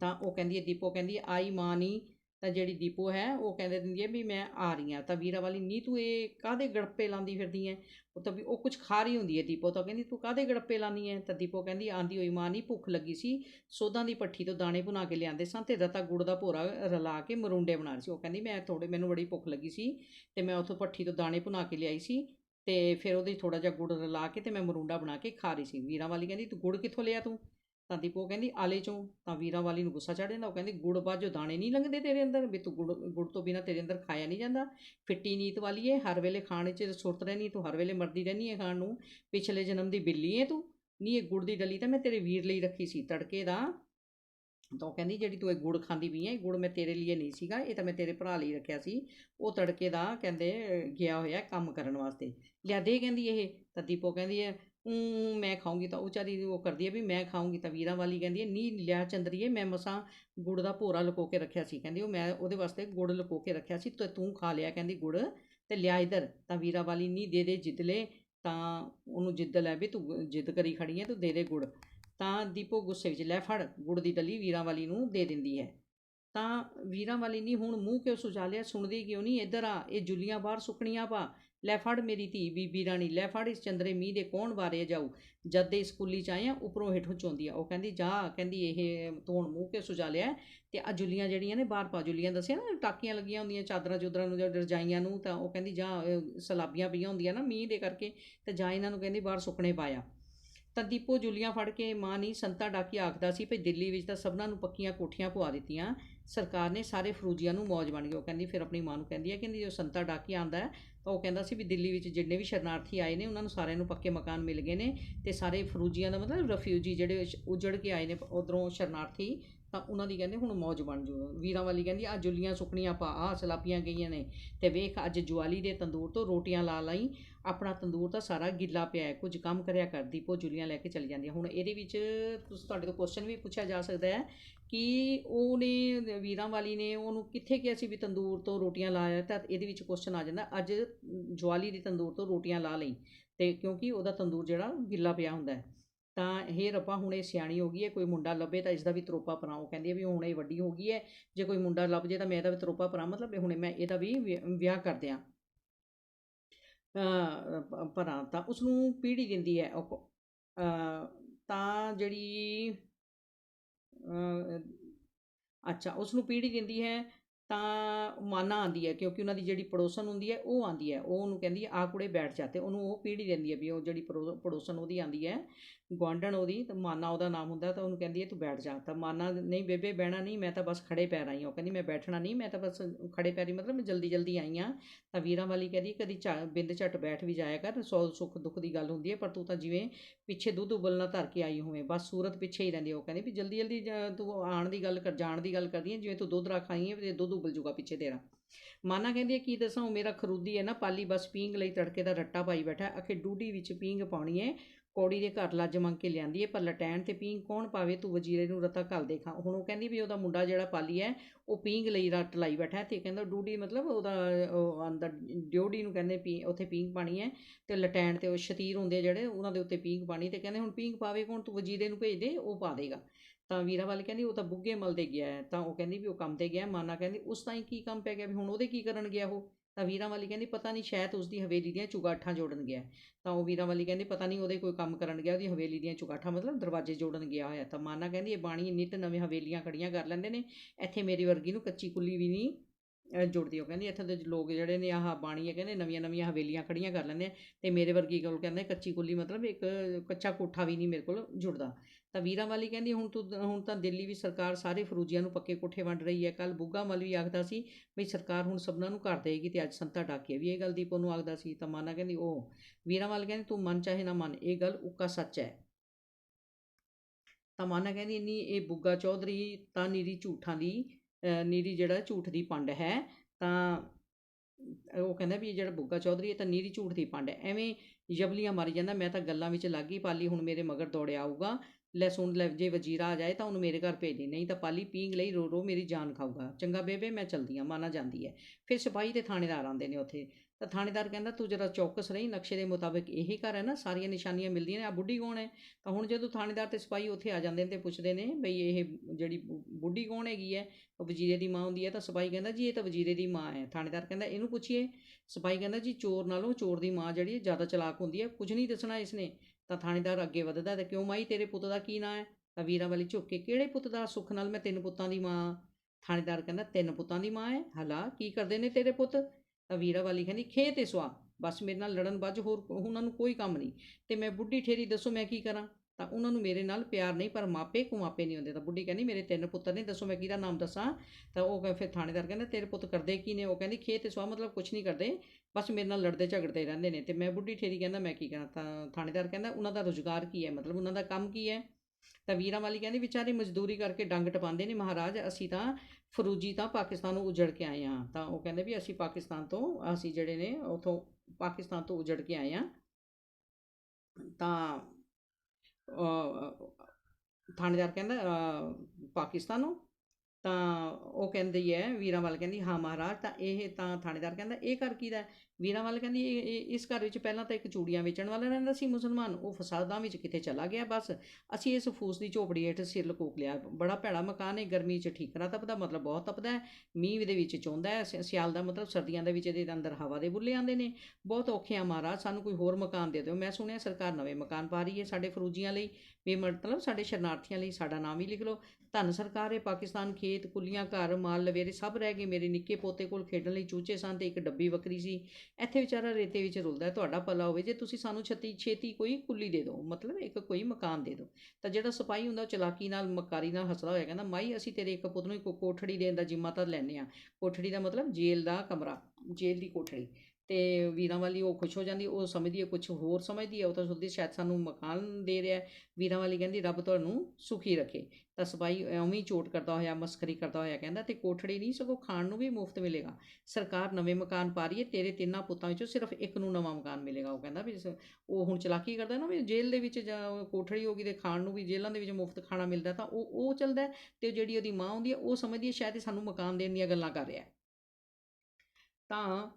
Speaker 1: ਤਾਂ ਉਹ ਕਹਿੰਦੀ ਹੈ ਦੀਪੋ ਕਹਿੰਦੀ ਹੈ ਆਈ ਮਾਂ ਨੀ ਤਾਂ ਜਿਹੜੀ ਦੀਪੋ ਹੈ, ਉਹ ਕਹਿੰਦੇ ਦਿੰਦੀ ਹੈ ਵੀ ਮੈਂ ਆ ਰਹੀ ਹਾਂ। ਤਾਂ ਵੀਰਾ ਵਾਲੀ, ਨੀ ਤੂੰ ਇਹ ਕਾਹਦੇ ਗੜੱਪੇ ਲਾਉਂਦੀ ਫਿਰਦੀ ਹੈ ਉਹ ਤਾਂ ਵੀ, ਉਹ ਕੁਝ ਖਾ ਰਹੀ ਹੁੰਦੀ ਹੈ ਦੀਪੋ ਤਾਂ ਕਹਿੰਦੀ, ਤੂੰ ਕਾਹਦੇ ਗੜਪੇ ਲਾਉਂਦੀ ਹੈ ਤਾਂ ਦੀਪੋ ਕਹਿੰਦੀ, ਆਂਦੀ ਹੋਈ ਮਾਂ ਨਹੀਂ ਭੁੱਖ ਲੱਗੀ ਸੀ, ਸੋਧਾਂ ਦੀ ਪੱਠੀ ਤੋਂ ਦਾਣੇ ਭੁਨਾ ਕੇ ਲਿਆਂਦੇ ਸਨ ਤੇ ਰਤਾ ਗੁੜ ਦਾ ਭੋਰਾ ਰਲਾ ਕੇ ਮਰੁੰਡੇ ਬਣਾ ਰਹੀ ਸੀ। ਉਹ ਕਹਿੰਦੀ, ਮੈਂ ਥੋੜੇ ਮੈਨੂੰ ਬੜੀ ਭੁੱਖ ਲੱਗੀ ਸੀ ਤੇ ਮੈਂ ਉੱਥੋਂ ਪੱਠੀ ਤੋਂ ਦਾਣੇ ਭੁਨਾ ਕੇ ਲਿਆਈ ਸੀ ਤੇ ਫਿਰ ਉਹਦੇ ਥੋੜਾ ਜਿਹਾ ਗੁੜ ਰਲਾ ਕੇ ਤੇ ਮੈਂ ਮਰੁੰਡਾ ਬਣਾ ਕੇ ਖਾ ਰਹੀ ਸੀ। ਵੀਰਾਂ ਵਾਲੀ ਕਹਿੰਦੀ, ਤੂੰ ਗੁੜ ਕਿੱਥੋਂ ਲਿਆ ਤੂੰ? ਤਾਂ ਦੀਪੋ ਕਹਿੰਦੀ, ਆਲੇ ਚੋਂ ਤਾਂ ਵੀਰਾਂ ਵਾਲੀ ਨੂੰ ਗੁੱਸਾ ਚੜ ਜਾਂਦਾ। ਉਹ ਕਹਿੰਦੀ, ਗੁੜ ਬਾਝੋ ਦਾਣੇ ਨਹੀਂ ਲੰਘਦੇ ਤੇਰੇ ਅੰਦਰ? ਵੀ ਤੂੰ ਗੁੜ ਗੁੜ ਤੋਂ ਬਿਨਾ ਤੇਰੇ ਅੰਦਰ ਖਾਇਆ ਨਹੀਂ ਜਾਂਦਾ। ਫਿੱਟੀ ਨੀਤ ਵਾਲੀ ਏ, ਹਰ ਵੇਲੇ ਖਾਣ 'ਚ ਸੁਰਤ ਰਹਿਣੀ ਤੂੰ ਹਰ ਵੇਲੇ ਮਰਦੀ ਰਹਿਣੀ ਹੈ ਖਾਣ ਨੂੰ। ਪਿਛਲੇ ਜਨਮ ਦੀ ਬਿੱਲੀ ਏ ਤੂੰ। ਨਹੀਂ ਇਹ ਗੁੜ ਦੀ ਡਲੀ ਤਾਂ ਮੈਂ ਤੇਰੇ ਵੀਰ ਲਈ ਰੱਖੀ ਸੀ, ਤੜਕੇ ਦਾ। ਤਾਂ ਉਹ ਕਹਿੰਦੀ, ਜਿਹੜੀ ਤੂੰ ਇਹ ਗੁੜ ਖਾਂਦੀ ਪਈ ਹੈ ਇਹ ਗੁੜ ਮੈਂ ਤੇਰੇ ਲਈ ਨਹੀਂ ਸੀਗਾ, ਇਹ ਤਾਂ ਮੈਂ ਤੇਰੇ ਭਰਾ ਲਈ ਰੱਖਿਆ ਸੀ। ਉਹ ਤੜਕੇ ਦਾ ਕਹਿੰਦੇ ਗਿਆ ਹੋਇਆ ਕੰਮ ਕਰਨ ਵਾਸਤੇ। ਲਿਆ ਦੇ ਕਹਿੰਦੀ ਇਹ, ਤਾਂ ਦੀਪੋ ਕਹਿੰਦੀ ਹੈ ਊਂ ਮੈਂ ਖਾਊਂਗੀ ਤਾਂ ਉਹ ਚਾਰੀ ਉਹ ਕਰਦੀ ਹੈ ਵੀ ਮੈਂ ਖਾਊਂਗੀ ਤਾਂ ਵੀਰਾਂ ਵਾਲੀ ਕਹਿੰਦੀ ਹੈ ਨੀ, ਲਿਆ ਚੰਦਰੀਏ, ਮੈਂ ਮਸਾਂ ਗੁੜ ਦਾ ਭੋਰਾ ਲੁਕੋ ਕੇ ਰੱਖਿਆ ਸੀ। ਕਹਿੰਦੀ ਉਹ ਮੈਂ ਉਹਦੇ ਵਾਸਤੇ ਗੁੜ ਲੁਕੋ ਕੇ ਰੱਖਿਆ ਸੀ, ਤੇ ਤੂੰ ਖਾ ਲਿਆ, ਕਹਿੰਦੀ ਗੁੜ, ਤੇ ਲਿਆ ਇਧਰ। ਤਾਂ ਵੀਰਾਂ ਵਾਲੀ, ਨੀ, ਦੇ ਦੇ ਜਿੱਦ ਲੈ ਤਾਂ ਉਹਨੂੰ ਜਿੱਦ ਲੈ ਵੀ ਤੂੰ ਜਿੱਦ ਕਰੀ ਖੜੀ ਹੈ ਤੂੰ ਦੇ ਦੇ ਗੁੜ। ਤਾਂ ਦੀਪੋ ਗੁੱਸੇ ਵਿੱਚ ਲੈ ਫੜ, ਗੁੜ ਦੀ ਡਲੀ ਵੀਰਾਂ ਵਾਲੀ ਨੂੰ ਦੇ ਦਿੰਦੀ ਹੈ। ਤਾਂ ਵੀਰਾਂ ਵਾਲੀ ਨਹੀਂ ਹੁਣ ਮੂੰਹ ਕਿਉਂ ਸੁਜਾ ਲਿਆ? ਸੁਣਦੀ ਕਿਉਂ ਨਹੀਂ ਇੱਧਰ ਆ, ਇਹ ਜੁੱਲੀਆਂ ਬਾਹਰ ਸੁੱਕਣੀਆਂ ਪਾ। ਲੈ ਫੜ ਮੇਰੀ ਧੀ ਬੀਬੀ ਰਾਣੀ, ਲੈ ਫੜ ਇਸ ਚੰਦਰੇ ਮੀਂਹ ਦੇ ਕੌਣ ਵਾਰੇ ਜਾਊ? ਜਦ ਦੇ ਸਕੂਲੀ ਚ ਆਏ ਆ, ਉੱਪਰੋਂ ਹੇਠੋਂ ਚੋਂਦੀ ਆ। ਉਹ ਕਹਿੰਦੀ, ਜਾ, ਕਹਿੰਦੀ, ਇਹ ਧੋਣ ਮੂੰਹ ਕੇ ਸੁਜਾ ਲਿਆ ਤੇ ਆ ਜੁੱਲੀਆਂ ਜਿਹੜੀਆਂ ਨੇ, ਬਾਹਰ ਪਾ ਜੁੱਲੀਆਂ ਦੱਸਿਆ ਨਾ, ਟਾਕੀਆਂ ਲੱਗੀਆਂ ਹੁੰਦੀਆਂ ਚਾਦਰਾਂ ਚੁਦਰਾਂ ਨੂੰ ਜਾਂ ਰਜਾਈਆਂ ਨੂੰ, ਤਾਂ ਉਹ ਕਹਿੰਦੀ, ਜਾ ਸਲਾਬੀਆਂ ਪਈਆਂ ਹੁੰਦੀਆਂ ਨਾ ਮੀਂਹ ਦੇ ਕਰਕੇ। ਤੇ ਜਾ ਇਹਨਾਂ ਨੂੰ ਕਹਿੰਦੀ, ਬਾਹਰ ਸੁੱਕਣੇ ਪਾਇਆ। ਤਾਂ ਦੀਪੋ ਜੁਲੀਆਂ ਫੜ ਕੇ ਮਾਂ ਨਹੀਂ ਸੰਤਾ ਡਾਕੀ ਆਖਦਾ ਸੀ, ਭਈ ਦਿੱਲੀ ਵਿੱਚ ਤਾਂ ਸਭਨਾਂ ਨੂੰ ਪੱਕੀਆਂ ਕੋਠੀਆਂ ਪਵਾ ਦਿੱਤੀਆਂ। ਸਰਕਾਰ ਨੇ ਸਾਰੇ ਫਰੂਜੀਆਂ ਨੂੰ ਮੌਜ ਬਣ ਗਈ। ਉਹ ਕਹਿੰਦੀ, ਫਿਰ ਆਪਣੀ ਮਾਂ ਨੂੰ ਕਹਿੰਦੀ ਹੈ ਕਹਿੰਦੀ ਜੋ ਸੰਤਾ ਡਾਕੀ ਆਂਦਾ ਹੈ ਉਹ ਕਹਿੰਦਾ ਸੀ ਵੀ ਦਿੱਲੀ ਵਿੱਚ ਜਿੰਨੇ ਵੀ ਸ਼ਰਨਾਰਥੀ ਆਏ ਨੇ, ਉਹਨਾਂ ਨੂੰ ਸਾਰਿਆਂ ਨੂੰ ਪੱਕੇ ਮਕਾਨ ਮਿਲ ਗਏ ਨੇ ਤੇ ਸਾਰੇ ਫਰੂਜੀਆਂ ਦਾ ਮਤਲਬ ਰਫਿਊਜੀ ਜਿਹੜੇ ਸ਼- ਉਜੜ ਕੇ ਆਏ ਨੇ, ਉਧਰੋਂ ਸ਼ਰਨਾਰਥੀ ਤਾਂ ਉਹਨਾਂ ਦੀ ਕਹਿੰਦੇ ਹੁਣ ਮੌਜ ਬਣ ਜੂ। ਵੀਰਾਂ ਵਾਲੀ ਕਹਿੰਦੀ ਆ ਜੁੱਲੀਆਂ ਸੁੱਕਣੀਆਂ ਪਾ ਆ ਸਲਾਪੀਆਂ ਗਈਆਂ ਨੇ। ਤੇ ਵੇਖ, ਅੱਜ ਜਵਾਲੀ ਦੇ ਤੰਦੂਰ ਤੋਂ ਰੋਟੀਆਂ ਲਾ ਲਈ। ਆਪਣਾ ਤੰਦੂਰ ਤਾਂ ਸਾਰਾ ਗਿੱਲਾ ਪਿਆ ਹੈ। ਕੁਝ ਕੰਮ ਕਰਿਆ ਕਰਦੀ ਭੋ ਜੁਲੀਆਂ ਲੈ ਕੇ ਚਲੀ ਜਾਂਦੀਆਂ ਹੁਣ ਇਹਦੇ ਵਿੱਚ ਤੁਸੀਂ ਤੁਹਾਡੇ ਤੋਂ ਕੁਐਸਚਨ ਵੀ ਪੁੱਛਿਆ ਜਾ ਸਕਦਾ ਹੈ ਕਿ ਉਹਨੇ, ਵੀਰਾਂ ਵਾਲੀ ਨੇ ਉਹਨੂੰ ਕਿੱਥੇ ਕਿ ਅਸੀਂ ਵੀ ਤੰਦੂਰ ਤੋਂ ਰੋਟੀਆਂ ਲਾਇਆ ਤਾਂ ਇਹਦੇ ਵਿੱਚ ਕੁਐਸਚਨ ਆ ਜਾਂਦਾ, ਅੱਜ ਜਵਾਲੀ ਦੀ ਤੰਦੂਰ ਤੋਂ ਰੋਟੀਆਂ ਲਾ ਲਈ। ਤੇ ਕਿਉਂਕਿ ਉਹਦਾ ਤੰਦੂਰ ਜਿਹੜਾ ਗਿੱਲਾ ਪਿਆ ਹੁੰਦਾ ਹੈ। ਤਾਂ ਇਹ ਰੱਬਾ ਹੁਣ ਇਹ ਸਿਆਣੀ ਹੋ ਗਈ ਹੈ ਕੋਈ ਮੁੰਡਾ ਲੱਭੇ ਤਾਂ ਇਸ ਦਾ ਵੀ ਤਰੋਪਾ ਭਰਾਂ ਉਹ ਕਹਿੰਦੀ ਹੈ ਵੀ ਹੁਣ ਇਹ ਵੱਡੀ ਹੋ ਗਈ ਹੈ ਜੇ ਕੋਈ ਮੁੰਡਾ ਲੱਭ ਜੇ ਤਾਂ ਮੈਂ ਇਹਦਾ ਵੀ ਤਰੋਪਾ ਭਰਾਂ ਮਤਲਬ ਹੁਣੇ ਮੈਂ ਇਹਦਾ ਵੀ ਵਿ- ਵਿਆਹ ਕਰ ਦਿਆਂ। ਅ, ਭਰਾਂ ਤਾਂ ਉਸ ਨੂੰ ਪੀੜੀ ਦਿੰਦੀ ਹੈ ਉਹ ਤਾਂ ਜਿਹੜੀ ਅੱਛਾ ਉਸ ਨੂੰ ਪੀੜੀ ਦਿੰਦੀ ਹੈ ਤਾਂ ਮਾਨਾ ਆਂਦੀ ਹੈ ਕਿਉਂਕਿ ਉਹਨਾਂ ਦੀ ਜਿਹੜੀ ਪੜੋਸਨ ਹੁੰਦੀ ਹੈ ਉਹ ਆਂਦੀ ਹੈ। ਉਹ ਉਹਨੂੰ ਕਹਿੰਦੀ ਹੈ ਆ ਕੁੜੇ ਬੈਠ ਜਾ ਤੇ ਉਹਨੂੰ ਉਹ ਪੀੜੀ ਦਿੰਦੀ ਹੈ ਵੀ ਉਹ ਜਿਹੜੀ ਪੜੋ- ਪੜੋਸਨ ਉਹਦੀ ਆਂਦੀ ਹੈ ਗੁਆਂਢਣ ਉਹਦੀ, ਤਾਂ ਮਾਨਾ ਉਹਦਾ ਨਾਮ ਹੁੰਦਾ, ਤਾਂ ਉਹਨੂੰ ਕਹਿੰਦੀ ਹੈ, ਤੂੰ ਬੈਠ ਜਾ। ਤਾਂ ਮਾਨਾ ਨਹੀਂ, ਬੇਬੇ, ਬਹਿਣਾ ਨਹੀਂ, ਮੈਂ ਤਾਂ ਬਸ ਖੜੇ ਪੈਰ ਆਈ ਹਾਂ ਉਹ ਕਹਿੰਦੀ, ਮੈਂ ਬੈਠਣਾ ਨਹੀਂ, ਮੈਂ ਤਾਂ ਬਸ ਖੜੇ ਪੈਰੀ, ਮਤਲਬ ਮੈਂ ਜਲਦੀ ਜਲਦੀ ਆਈ ਹਾਂ ਤਾਂ ਵੀਰਾਂ ਵਾਲੀ ਕਹਿੰਦੀ ਕਦੀ ਝਾ ਬਿੰਦ ਝੱਟ ਬੈਠ ਵੀ ਜਾਇਆ ਕਰ, ਸੌ ਸੁੱਖ ਦੁੱਖ ਦੀ ਗੱਲ ਹੁੰਦੀ ਹੈ, ਪਰ ਤੂੰ ਤਾਂ ਜਿਵੇਂ ਪਿੱਛੇ ਦੁੱਧ ਉਬਲਣਾ ਧਰ ਕੇ ਆਈ ਹੋਵੇਂ, ਬਸ ਸੂਰਤ ਪਿੱਛੇ ਹੀ ਰਹਿੰਦੀ ਉਹ ਕਹਿੰਦੀ ਵੀ ਜਲਦੀ ਜਲਦੀ ਤੂੰ ਆਣ ਦੀ ਗੱਲ ਕਰ, ਜਾਣ ਦੀ ਗੱਲ ਕਰਦੀ ਹੈ, ਜਿਵੇਂ ਤੂੰ ਦੁੱਧ ਰੱਖ ਆਈ ਹੈ, ਤੇ ਦੁੱਧ ਉਬਲ ਜੂਗਾ ਪਿੱਛੇ ਤੇਰਾ। ਮਾਨਾ ਕਹਿੰਦੀ ਹੈ, ਕੀ ਦੱਸਾਂ, ਉਹ ਮੇਰਾ ਖਰੂਦੀ ਹੈ ਨਾ, ਪਾਲੀ ਬਸ ਪੀਂਗ ਲਈ ਤੜਕੇ ਦਾ ਰੱਟਾ ਪਾਈ ਬੈਠਾ ਅਖੇ ਡੂਡੀ ਵਿੱਚ ਪੀਂਗ ਪਾਉਣੀ ਹੈ ਕੌੜੀ ਦੇ ਘਰ ਲੱਜ ਮੰਗ ਕੇ ਲਿਆਂਦੀ ਹੈ ਪਰ ਲਟੈਣ ਤੇ ਪੀਂਘ ਕੌਣ ਪਾਵੇ, ਤੂੰ ਵਜੀਰੇ ਨੂੰ ਰਤਾ ਘੱਲ ਦੇਖਾਂ। ਹੁਣ ਉਹ ਕਹਿੰਦੀ ਵੀ ਉਹਦਾ ਮੁੰਡਾ ਜਿਹੜਾ ਪਾਲੀ ਹੈ ਉਹ ਪੀਂਘ ਲਈ ਰੱਟ ਲਾਈ ਬੈਠਾ ਹੈ ਤੇ ਕਹਿੰਦਾ, ਡੂਡੀ ਮਤਲਬ ਉਹਦਾ, ਉਹ ਅੰਦਰ ਡਿਓਡੀ ਨੂੰ ਕਹਿੰਦੇ ਪੀ, ਉੱਥੇ ਪੀਂਘ ਪਾਣੀ ਹੈ ਤੇ ਲਟੈਣ ਤੇ ਉਹ ਸ਼ਤੀਰ ਹੁੰਦੇ ਆ ਜਿਹੜੇ, ਉਹਨਾਂ ਦੇ ਉੱਤੇ ਪੀਂਘ ਪਾਣੀ ਤੇ ਕਹਿੰਦੇ, ਹੁਣ ਪੀਂਘ ਪਾਵੇ ਕੌਣ, ਤੂੰ ਵਜੀਰੇ ਨੂੰ ਭੇਜ ਦੇ, ਉਹ ਪਾ ਦੇਗਾ। ਤਾਂ ਵੀਰਾ ਵਾਲੀ ਕਹਿੰਦੀ, ਉਹ ਤਾਂ ਬੁੱਗੇ ਮਲਦੇ ਗਿਆ ਹੈ ਤਾਂ ਉਹ ਕਹਿੰਦੀ ਵੀ ਉਹ ਕੰਮ ਤੇ ਗਿਆ, ਮਾਨਾ ਕਹਿੰਦੀ, ਉਸ ਤਾਈਂ ਕੀ ਕੰਮ ਪੈ ਗਿਆ ਵੀ ਹੁਣ ਉਹਦੇ ਕੀ ਕਰਨ ਗਿਆ ਉਹ? ਤਾਂ ਵੀਰਾਂ ਵਾਲੀ ਕਹਿੰਦੀ, ਪਤਾ ਨਹੀਂ ਸ਼ਾਇਦ ਉਸ ਦੀ ਹਵੇਲੀ ਦੀਆਂ ਚੁਗਾਠਾਂ ਜੋੜਨ ਗਿਆ। ਤਾਂ ਉਹ ਵੀਰਾਂ ਵਾਲੀ ਕਹਿੰਦੀ, ਪਤਾ ਨਹੀਂ ਉਹਦੇ ਕੋਈ ਕੰਮ ਕਰਨ ਗਿਆ, ਉਹਦੀ ਹਵੇਲੀ ਦੀਆਂ ਚੁਗਾਠਾਂ, ਮਤਲਬ ਦਰਵਾਜ਼ੇ ਜੋੜਨ ਗਿਆ ਹੋਇਆ। ਤਾਂ ਮਾਨਾ ਕਹਿੰਦੀ, ਇਹ ਬਾਣੀ ਨਿੱਤ ਨਵੇਂ ਹਵੇਲੀਆਂ ਖੜੀਆਂ ਕਰ ਲੈਂਦੇ ਨੇ, ਇੱਥੇ ਮੇਰੀ ਵਰਗੀ ਨੂੰ ਕੱਚੀ ਕੁੱਲੀ ਵੀ ਨਹੀਂ ਜੁੜਦੀ। ਉਹ ਕਹਿੰਦੀ, ਇੱਥੇ ਦੇ ਲੋਕ ਜਿਹੜੇ ਨੇ, ਆਹ ਬਾਣੀ ਹੈ ਕਹਿੰਦੇ, ਨਵੀਆਂ ਨਵੀਆਂ ਹਵੇਲੀਆਂ ਖੜੀਆਂ ਕਰ ਲੈਂਦੇ ਆ, ਤੇ ਮੇਰੇ ਵਰਗੀ ਕੋਲ ਕਹਿੰਦੇ, ਕੱਚੀ ਕੁੱਲੀ ਮਤਲਬ ਇੱਕ ਕੱਚਾ ਕੋਠਾ ਵੀ ਨਹੀਂ ਮੇਰੇ ਕੋਲ ਜੁੜਦਾ। ਤਾਂ ਵੀਰਾਂ ਵਾਲੀ ਕਹਿੰਦੀ, ਹੁਣ ਤੂੰ ਹੁਣ ਤਾਂ ਦਿੱਲੀ ਵੀ ਸਰਕਾਰ ਸਾਰੇ ਫਰੂਜੀਆਂ ਨੂੰ ਪੱਕੇ ਕੋਠੇ ਵੰਡ ਰਹੀ ਹੈ। ਕੱਲ ਬੁੱਗਾ ਮਲ ਵੀ ਆਖਦਾ ਸੀ ਵੀ ਸਰਕਾਰ ਹੁਣ ਸਭਨਾਂ ਨੂੰ ਘਰ ਦੇਗੀ ਤੇ ਅੱਜ ਸੰਤਾ ਡਾਕੀਆ ਵੀ ਇਹ ਗੱਲ ਦੀਪ ਨੂੰ ਆਖਦਾ ਸੀ। ਤਾਂ ਮਾਨਾ ਕਹਿੰਦੀ ਉਹ ਵੀਰਾਂ ਵਾਲੀ ਕਹਿੰਦੀ, ਤੂੰ ਮਨ ਚਾਹੇ ਨਾ ਮਨ, ਇਹ ਗੱਲ ਉੱਕਾ ਸੱਚ ਹੈ। ਤਾਂ ਮਾਨਾ ਕਹਿੰਦੀ ਨਹੀਂ ਇਹ ਬੁੱਗਾ ਚੌਧਰੀ ਤਾਂ ਨੀਰੀ ਝੂਠਾਂ ਦੀ ਨੀਰੀ ਜਿਹੜਾ ਝੂਠ ਦੀ ਪੰਡ ਹੈ। ਤਾਂ ਉਹ ਕਹਿੰਦਾ ਵੀ ਇਹ ਜਿਹੜਾ ਬੁੱਗਾ ਚੌਧਰੀ ਇਹ ਤਾਂ ਨੀਰੀ ਝੂਠ ਦੀ ਪੰਡ ਹੈ। ਐਵੇਂ ਜਬਲੀਆਂ ਮਾਰੀ ਜਾਂਦਾ, ਮੈਂ ਤਾਂ ਗੱਲਾਂ ਵਿੱਚ ਲੱਗ ਗਈ ਪਾਲੀ, ਹੁਣ ਮੇਰੇ ਮਗਰ ਦੌੜਿਆ ਆਊਗਾ। ਲੈ ਸੁਣ ਲੈ, ਜੇ ਵਜ਼ੀਰਾ ਆ ਜਾਏ ਤਾਂ ਉਹਨੂੰ ਮੇਰੇ ਘਰ ਭੇਜ ਦੇ, ਨਹੀਂ ਤਾਂ ਪਾਲੀ ਪੀਂਗ ਲਈ ਰੋ ਰੋ ਮੇਰੀ ਜਾਨ ਖਾਊਗਾ। ਚੰਗਾ ਬੇਬੇ, ਮੈਂ ਚਲਦੀ ਹਾਂ, ਮਾਨਾ ਜਾਂਦੀ ਹੈ। ਫਿਰ ਸਿਪਾਹੀ ਤੇ ਥਾਣੇਦਾਰ ਆਉਂਦੇ ਨੇ ਉੱਥੇ। ਤਾਂ ਥਾਣੇਦਾਰ ਕਹਿੰਦਾ, ਤੂੰ ਜਰਾ ਚੌਕਸ ਰਹੀ, ਨਕਸ਼ੇ ਦੇ ਮੁਤਾਬਿਕ ਇਹੀ ਘਰ ਹੈ ਨਾ, ਸਾਰੀਆਂ ਨਿਸ਼ਾਨੀਆਂ ਮਿਲਦੀਆਂ ਨੇ ਆ ਬੁੱਢੀ ਕੌਣ ਹੈ? ਤਾਂ ਹੁਣ ਜਦੋਂ ਥਾਣੇਦਾਰ ਤੇ ਸਿਪਾਹੀ ਉੱਥੇ ਆ ਜਾਂਦੇ ਨੇ ਤੇ ਪੁੱਛਦੇ ਨੇ ਬਈ ਇਹ ਜਿਹੜੀ ਬੁੱਢੀ ਕੌਣ ਹੈਗੀ ਹੈ? ਉਹ ਵਜ਼ੀਰੇ ਦੀ ਮਾਂ ਹੁੰਦੀ ਹੈ। ਤਾਂ ਸਿਪਾਹੀ ਕਹਿੰਦਾ, ਜੀ, ਇਹ ਤਾਂ ਵਜ਼ੀਰੇ ਦੀ ਮਾਂ ਹੈ। ਥਾਣੇਦਾਰ ਕਹਿੰਦਾ, ਇਹਨੂੰ ਪੁੱਛੀਏ? ਸਿਪਾਹੀ ਕਹਿੰਦਾ, ਜੀ, ਚੋਰ ਨਾਲੋਂ ਚੋਰ ਦੀ ਮਾਂ ਜਿਹੜੀ ਜ਼ਿਆਦਾ ਚਲਾਕ ਹੁੰਦੀ ਹੈ। ਕੁਝ ਨਹੀਂ ਦੱਸਣਾ ਇਸਨੇ। ਤਾਂ ਥਾਣੇਦਾਰ ਅੱਗੇ ਵੱਧਦਾ ਤੇ ਕਿਉਂ ਮਾਈ ਤੇਰੇ ਪੁੱਤ ਦਾ ਕੀ ਨਾਂ ਹੈ? ਤਾਂ ਵੀਰਾਂ ਵਾਲੀ ਝੁੱਕ ਕੇ, ਕਿਹੜੇ ਪੁੱਤ ਦਾ? ਸੁੱਖ ਨਾਲ ਮੈਂ ਤਿੰਨ ਪੁੱਤਾਂ ਦੀ ਮਾਂ ਥਾਣੇਦਾਰ ਕਹਿੰਦਾ, ਤਿੰਨ ਪੁੱਤਾਂ ਦੀ ਮਾਂ ਹੈ? ਹਲਾ, ਕੀ ਕਰਦੇ ਨੇ ਤੇਰੇ ਪੁੱਤ? ਤਾਂ ਵੀਰਾ ਵਾਲੀ ਕਹਿੰਦੀ ਖੇ ਤੇ ਸਵਾ ਬਸ ਮੇਰੇ ਨਾਲ ਲੜਨ ਬੱਜ ਹੋਰ ਉਹਨਾਂ ਨੂੰ ਕੋਈ ਕੰਮ ਨਹੀਂ। ਤੇ ਮੈਂ ਬੁੱਢੀ ਠੇਰੀ ਦੱਸੋ ਮੈਂ ਕੀ ਕਰਾਂ? ਤਾਂ ਉਹਨਾਂ ਨੂੰ ਮੇਰੇ ਨਾਲ ਪਿਆਰ ਨਹੀਂ, ਪਰ ਮਾਪੇ ਕੁਮਾਪੇ ਨਹੀਂ ਹੁੰਦੇ। ਤਾਂ ਬੁੱਢੀ ਕਹਿੰਦੀ, ਮੇਰੇ ਤਿੰਨ ਪੁੱਤਰ ਨੇ, ਦੱਸੋ ਮੈਂ ਕਿਹਦਾ ਨਾਮ ਦੱਸਾਂ? ਤਾਂ ਉਹ ਕਹੇ ਫਿਰ ਥਾਣੇਦਾਰ ਕਹਿੰਦਾ, ਤੇਰੇ ਪੁੱਤ ਕਰਦੇ ਕੀ ਨੇ? ਉਹ ਕਹਿੰਦੀ ਖੇ ਤੇ ਸਵਾ ਮਤਲਬ ਕੁਝ ਨਹੀਂ ਕਰਦੇ। ਬਸ ਮੇਰੇ ਨਾਲ ਲੜਦੇ ਝਗੜਦੇ ਰਹਿੰਦੇ ਨੇ ਤੇ ਮੈਂ ਬੁੱਢੀ ਠੇਰੀ ਕਹਿੰਦਾ ਮੈਂ ਕੀ ਕਰਾਂ ਤਾਂ ਥਾਣੇਦਾਰ ਕਹਿੰਦਾ ਉਹਨਾਂ ਦਾ ਰੁਜ਼ਗਾਰ ਕੀ ਹੈ? ਮਤਲਬ ਉਹਨਾਂ ਦਾ ਕੰਮ ਕੀ ਹੈ? ਤਾਂ ਵੀਰਾਂ ਵਾਲੀ ਕਹਿੰਦੀ ਵਿਚਾਰੇ ਮਜ਼ਦੂਰੀ ਕਰਕੇ ਡੰਗ ਟਪਾਉਂਦੇ ਨੇ ਮਹਾਰਾਜ ਅਸੀਂ ਤਾਂ ਫਰੂਜੀ ਤਾਂ ਪਾਕਿਸਤਾਨ ਨੂੰ ਉਜੜ ਕੇ ਆਏ ਹਾਂ। ਤਾਂ ਉਹ ਕਹਿੰਦੇ ਵੀ ਅਸੀਂ ਪਾਕਿਸਤਾਨ ਤੋਂ ਅਸੀਂ ਜਿਹੜੇ ਨੇ ਉਥੋਂ ਪਾਕਿਸਤਾਨ ਤੋਂ ਉਜੜ ਕੇ ਆਏ ਹਾਂ। ਤਾਂ ਥਾਣੇਦਾਰ ਕਹਿੰਦਾ ਅਹ, ਪਾਕਿਸਤਾਨੋਂ ਤਾਂ ਉਹ ਕਹਿੰਦੀ ਹੈ ਵੀਰਾਂ ਵੱਲ ਕਹਿੰਦੀ ਹਾਂ ਮਹਾਰਾਜ ਤਾਂ ਇਹ ਤਾਂ ਥਾਣੇਦਾਰ ਕਹਿੰਦਾ ਇਹ ਘਰ ਕਿਹਦਾ ਹੈ? ਵੀਰਾਂ ਵੱਲ ਕਹਿੰਦੀ ਇਸ ਘਰ ਵਿੱਚ ਪਹਿਲਾਂ ਤਾਂ ਇੱਕ ਚੂੜੀਆਂ ਵੇਚਣ ਵਾਲਾ ਰਹਿੰਦਾ ਸੀ ਮੁਸਲਮਾਨ, ਉਹ ਫਸਾਦਾਂ ਵਿੱਚ ਕਿਤੇ ਚਲਾ ਗਿਆ, ਬਸ ਅਸੀਂ ਇਸ ਫੂਸ ਦੀ ਝੋਪੜੀ ਹੇਠ ਸਿਰ ਲਕੋਕ ਲਿਆ। ਬੜਾ ਭੈੜਾ ਮਕਾਨ ਹੈ, ਗਰਮੀ 'ਚ ਠੀਕਰਾ ਤਪਦਾ, ਮਤਲਬ ਬਹੁਤ ਤਪਦਾ ਹੈ, ਮੀਂਹ ਦੇ ਵਿੱਚ ਚੋਂਦਾ ਹੈ ਸਿਆਲ ਦਾ ਮਤਲਬ ਸਰਦੀਆਂ ਦੇ ਵਿੱਚ ਇਹਦੇ ਅੰਦਰ ਹਵਾ ਦੇ ਬੁੱਲੇ ਆਉਂਦੇ ਨੇ। ਬਹੁਤ ਔਖੇ ਆ ਮਹਾਰਾਜ, ਸਾਨੂੰ ਕੋਈ ਹੋਰ ਮਕਾਨ ਦੇ ਦਿਓ। ਮੈਂ ਸੁਣਿਆ ਸਰਕਾਰ ਨਵੇਂ ਮਕਾਨ ਪਾ ਰਹੀ ਹੈ ਸਾਡੇ ਫਰੂਜੀਆਂ ਲਈ, ਵੀ ਮਤਲਬ ਸਾਡੇ ਸ਼ਰਨਾਰਥੀਆਂ ਲਈ ਸਾਡਾ ਨਾਮ ਵੀ ਲਿਖ ਲਓ। ਧੰਨ ਸਰਕਾਰ ਹੈ, ਪਾਕਿਸਤਾਨ ਖੇਤ, ਕੁੱਲੀਆਂ ਘਰ, ਮਾਲ ਲਵੇਰੇ ਸਭ ਰਹਿ ਗਏ। ਮੇਰੇ ਨਿੱਕੇ ਪੋਤੇ ਕੋਲ ਖੇਡਣ ਲਈ ਚੂਚੇ ਸਨ ਤੇ ਇੱਕ ਡੱਬੀ ਬੱਕਰੀ ਸੀ। ਇੱਥੇ ਵਿਚਾਰਾ ਰੇਤੇ ਵਿੱਚ ਰੁਲਦਾ, ਤੁਹਾਡਾ ਭਲਾ ਹੋਵੇ, ਜੇ ਤੁਸੀਂ ਸਾਨੂੰ ਛਤੀ, ਛੇਤੀ ਕੋਈ ਕੁੱਲੀ ਦੇ ਦਿਓ, ਮਤਲਬ ਇੱਕ ਕੋਈ ਮਕਾਨ ਦੇ ਦਿਓ, ਤਾਂ ਜਿਹੜਾ ਸਿਪਾਹੀ ਹੁੰਦਾ ਉਹ ਚਲਾਕੀ ਨਾਲ, ਮਕਾਰੀ ਨਾਲ ਹੱਸਦਾ ਹੋਇਆ, ਕਹਿੰਦਾ, ਮਾਈ, ਅਸੀਂ ਤੇਰੇ ਇੱਕ ਪੁੱਤ ਨੂੰ ਇੱਕ ਕੋਠੜੀ ਦੇਣ ਦਾ ਜਿੰਮਾ ਤਾਂ ਲੈਨੇ ਆ ਕੋਠੜੀ ਦਾ ਮਤਲਬ ਜੇਲ੍ਹ ਦਾ ਕਮਰਾ, ਜੇਲ੍ਹ ਦੀ ਕੋਠੜੀ। ਤੇ ਵੀਰਾਂ ਵਾਲੀ ਉਹ ਖੁਸ਼ ਹੋ ਜਾਂਦੀ, ਉਹ ਸਮਝਦੀ ਹੈ ਕੁਝ ਹੋਰ ਸਮਝਦੀ ਹੈ, ਉਹ ਤਾਂ ਸੋਚਦੀ ਸ਼ਾਇਦ ਸਾਨੂੰ ਮਕਾਨ ਦੇ ਰਿਹਾ ਵੀਰਾਂ ਵਾਲੀ ਕਹਿੰਦੀ, ਰੱਬ ਤੁਹਾਨੂੰ ਸੁਖੀ ਰੱਖੇ। ਤਾਂ ਸਿਪਾਹੀ ਐਵੇਂ ਚੋਟ ਕਰਦਾ ਹੋਇਆ, ਮਸਕਰੀ ਕਰਦਾ ਹੋਇਆ ਕਹਿੰਦਾ, ਤੇ ਕੋਠੜੀ ਨਹੀਂ, ਸਗੋਂ ਖਾਣ ਨੂੰ ਵੀ ਮੁਫਤ ਮਿਲੇਗਾ। ਸਰਕਾਰ ਨਵੇਂ ਮਕਾਨ ਪਾ ਰਹੀ ਹੈ, ਤੇਰੇ ਤਿੰਨਾਂ ਪੁੱਤਾਂ ਵਿੱਚੋਂ ਸਿਰਫ ਇੱਕ ਨੂੰ ਨਵਾਂ ਮਕਾਨ ਮਿਲੇਗਾ। ਉਹ ਕਹਿੰਦਾ ਵੀ ਉਹ ਹੁਣ ਚਲਾਕੀ ਕਰਦਾ ਨਾ ਵੀ ਜੇਲ੍ਹ ਦੇ ਵਿੱਚ ਜਾਂ ਕੋਠੜੀ ਹੋ ਗਈ ਤੇ ਖਾਣ ਨੂੰ ਵੀ ਜੇਲ੍ਹਾਂ ਦੇ ਵਿੱਚ ਮੁਫਤ ਖਾਣਾ ਮਿਲਦਾ ਤਾਂ ਉਹ ਉਹ ਚੱਲਦਾ ਹੈ ਤੇ ਜਿਹੜੀ ਉਹਦੀ ਮਾਂ ਹੁੰਦੀ ਹੈ, ਉਹ ਸਮਝਦੀ ਹੈ ਸ਼ਾਇਦ ਸਾਨੂੰ ਮਕਾਨ ਦੇਣ ਦੀਆਂ ਗੱਲਾਂ ਕਰ ਰਿਹਾ ਤਾਂ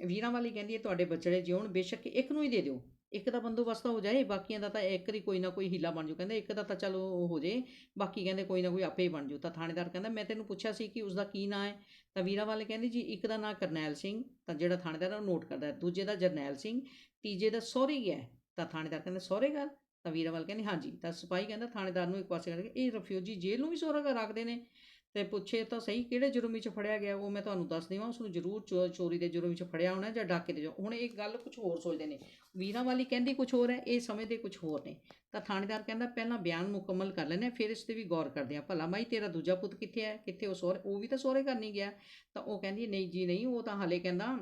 Speaker 1: ਵੀਰਾਂ ਵਾਲੀ ਕਹਿੰਦੀ ਹੈ, ਤੁਹਾਡੇ ਬੱਚੜੇ ਜਿਉਣ, ਬੇਸ਼ੱਕ ਇੱਕ ਨੂੰ ਹੀ ਦੇ ਦਿਓ। ਇੱਕ ਦਾ ਬੰਦੋਬਸਤ ਹੋ ਜਾਏ, ਬਾਕੀਆਂ ਦਾ ਤਾਂ ਇੱਕ ਦੀ ਕੋਈ ਨਾ ਕੋਈ ਹੀਲਾ ਬਣ ਜੂ। ਕਹਿੰਦੇ, ਇੱਕ ਦਾ ਤਾਂ ਚਲੋ ਉਹ ਹੋ ਜੇ, ਬਾਕੀ ਕਹਿੰਦੇ ਕੋਈ ਨਾ ਕੋਈ ਆਪੇ ਹੀ ਬਣ ਜੂ। ਤਾਂ ਥਾਣੇਦਾਰ ਕਹਿੰਦਾ, ਮੈਂ ਤੈਨੂੰ ਪੁੱਛਿਆ ਸੀ ਕਿ ਉਸ ਦਾ ਕੀ ਨਾਂ ਹੈ? ਤਾਂ ਵੀਰਾਂ ਵਾਲੇ ਕਹਿੰਦੇ, ਜੀ, ਇੱਕ ਦਾ ਨਾਂ ਕਰਨੈਲ ਸਿੰਘ। ਤਾਂ ਜਿਹੜਾ ਥਾਣੇਦਾਰ ਉਹ ਨੋਟ ਕਰਦਾ ਦੂਜੇ ਦਾ ਜਰਨੈਲ ਸਿੰਘ, ਤੀਜੇ ਦਾ ਸਹੁਰੇ ਗਿਆ ਹੈ। ਤਾਂ ਥਾਣੇਦਾਰ ਕਹਿੰਦਾ, ਸਹੁਰੇ ਘਰ? ਤਾਂ ਵੀਰਾਂ ਵਾਲ ਕਹਿੰਦੀ, ਹਾਂਜੀ। ਤਾਂ ਸਿਪਾਹੀ ਕਹਿੰਦਾ, ਥਾਣੇਦਾਰ ਨੂੰ ਇੱਕ ਪਾਸੇ ਕਰਕੇ, ਇਹ ਰਫਿਊਜੀ ਜੇਲ੍ਹ ਨੂੰ ਵੀ ਸਹੁਰਾ ਘਰ ਰੱਖਦੇ ਨੇ? ਤੇ ਪੁੱਛੇ ਤਾਂ ਸਹੀ ਕਿਹੜੇ ਜੁਰਮ ਵਿੱਚ ਫੜਿਆ ਗਿਆ, ਉਹ ਮੈਂ ਤੁਹਾਨੂੰ ਦੱਸ ਦੇਵਾਂ ਉਸ ਨੂੰ ਜ਼ਰੂਰ ਚੋ- ਚੋਰੀ ਦੇ ਜੁਰਮ ਵਿੱਚ ਫੜਿਆ ਹੋਣਾ ਜਾਂ ਡਾਕੇ ਦੇ ਹੁਣ ਇਹ ਗੱਲ ਕੁਝ ਹੋਰ ਸੋਚਦੇ ਨੇ। ਵੀਰਾਂ ਵਾਲੀ ਕਹਿੰਦੀ ਕੁਝ ਹੋਰ ਹੈ, ਇਹ ਸਮਝਦੇ ਕੁਝ ਹੋਰ ਨੇ। ਤਾਂ ਥਾਣੇਦਾਰ ਕਹਿੰਦਾ, ਪਹਿਲਾਂ ਬਿਆਨ ਮੁਕੰਮਲ ਕਰ ਲੈਂਦੇ ਹਾਂ, ਫਿਰ ਇਸ ਤੇ ਵੀ ਗੌਰ ਕਰਦੇ ਹਾਂ। ਭਲਾ ਮਾਈ, ਤੇਰਾ ਦੂਜਾ ਪੁੱਤ ਕਿੱਥੇ ਹੈ? ਕਿੱਥੇ ਉਹ ਸਹੁਰੇ, ਉਹ ਵੀ ਤਾਂ ਸਹੁਰੇ ਘਰ ਨਹੀਂ ਗਿਆ। ਤਾਂ ਉਹ ਕਹਿੰਦੀ, ਨਹੀਂ ਜੀ, ਨਹੀਂ, ਉਹ ਤਾਂ ਹਾਲੇ ਕਹਿੰਦਾ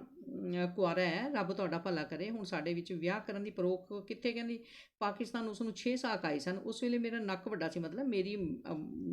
Speaker 1: ਕੁਆਰਾ ਹੈ, ਰੱਬ ਤੁਹਾਡਾ ਭਲਾ ਕਰੇ। ਹੁਣ ਸਾਡੇ ਵਿੱਚ ਵਿਆਹ ਕਰਨ ਦੀ ਪਰੋਖ ਕਿੱਥੇ? ਕਹਿੰਦੀ, ਪਾਕਿਸਤਾਨ ਉਸ ਨੂੰ 6 ਸਾਕ ਆਏ ਸਨ। ਉਸ ਵੇਲੇ ਮੇਰਾ ਨੱਕ ਵੱਡਾ ਸੀ, ਮਤਲਬ ਮੇਰੀ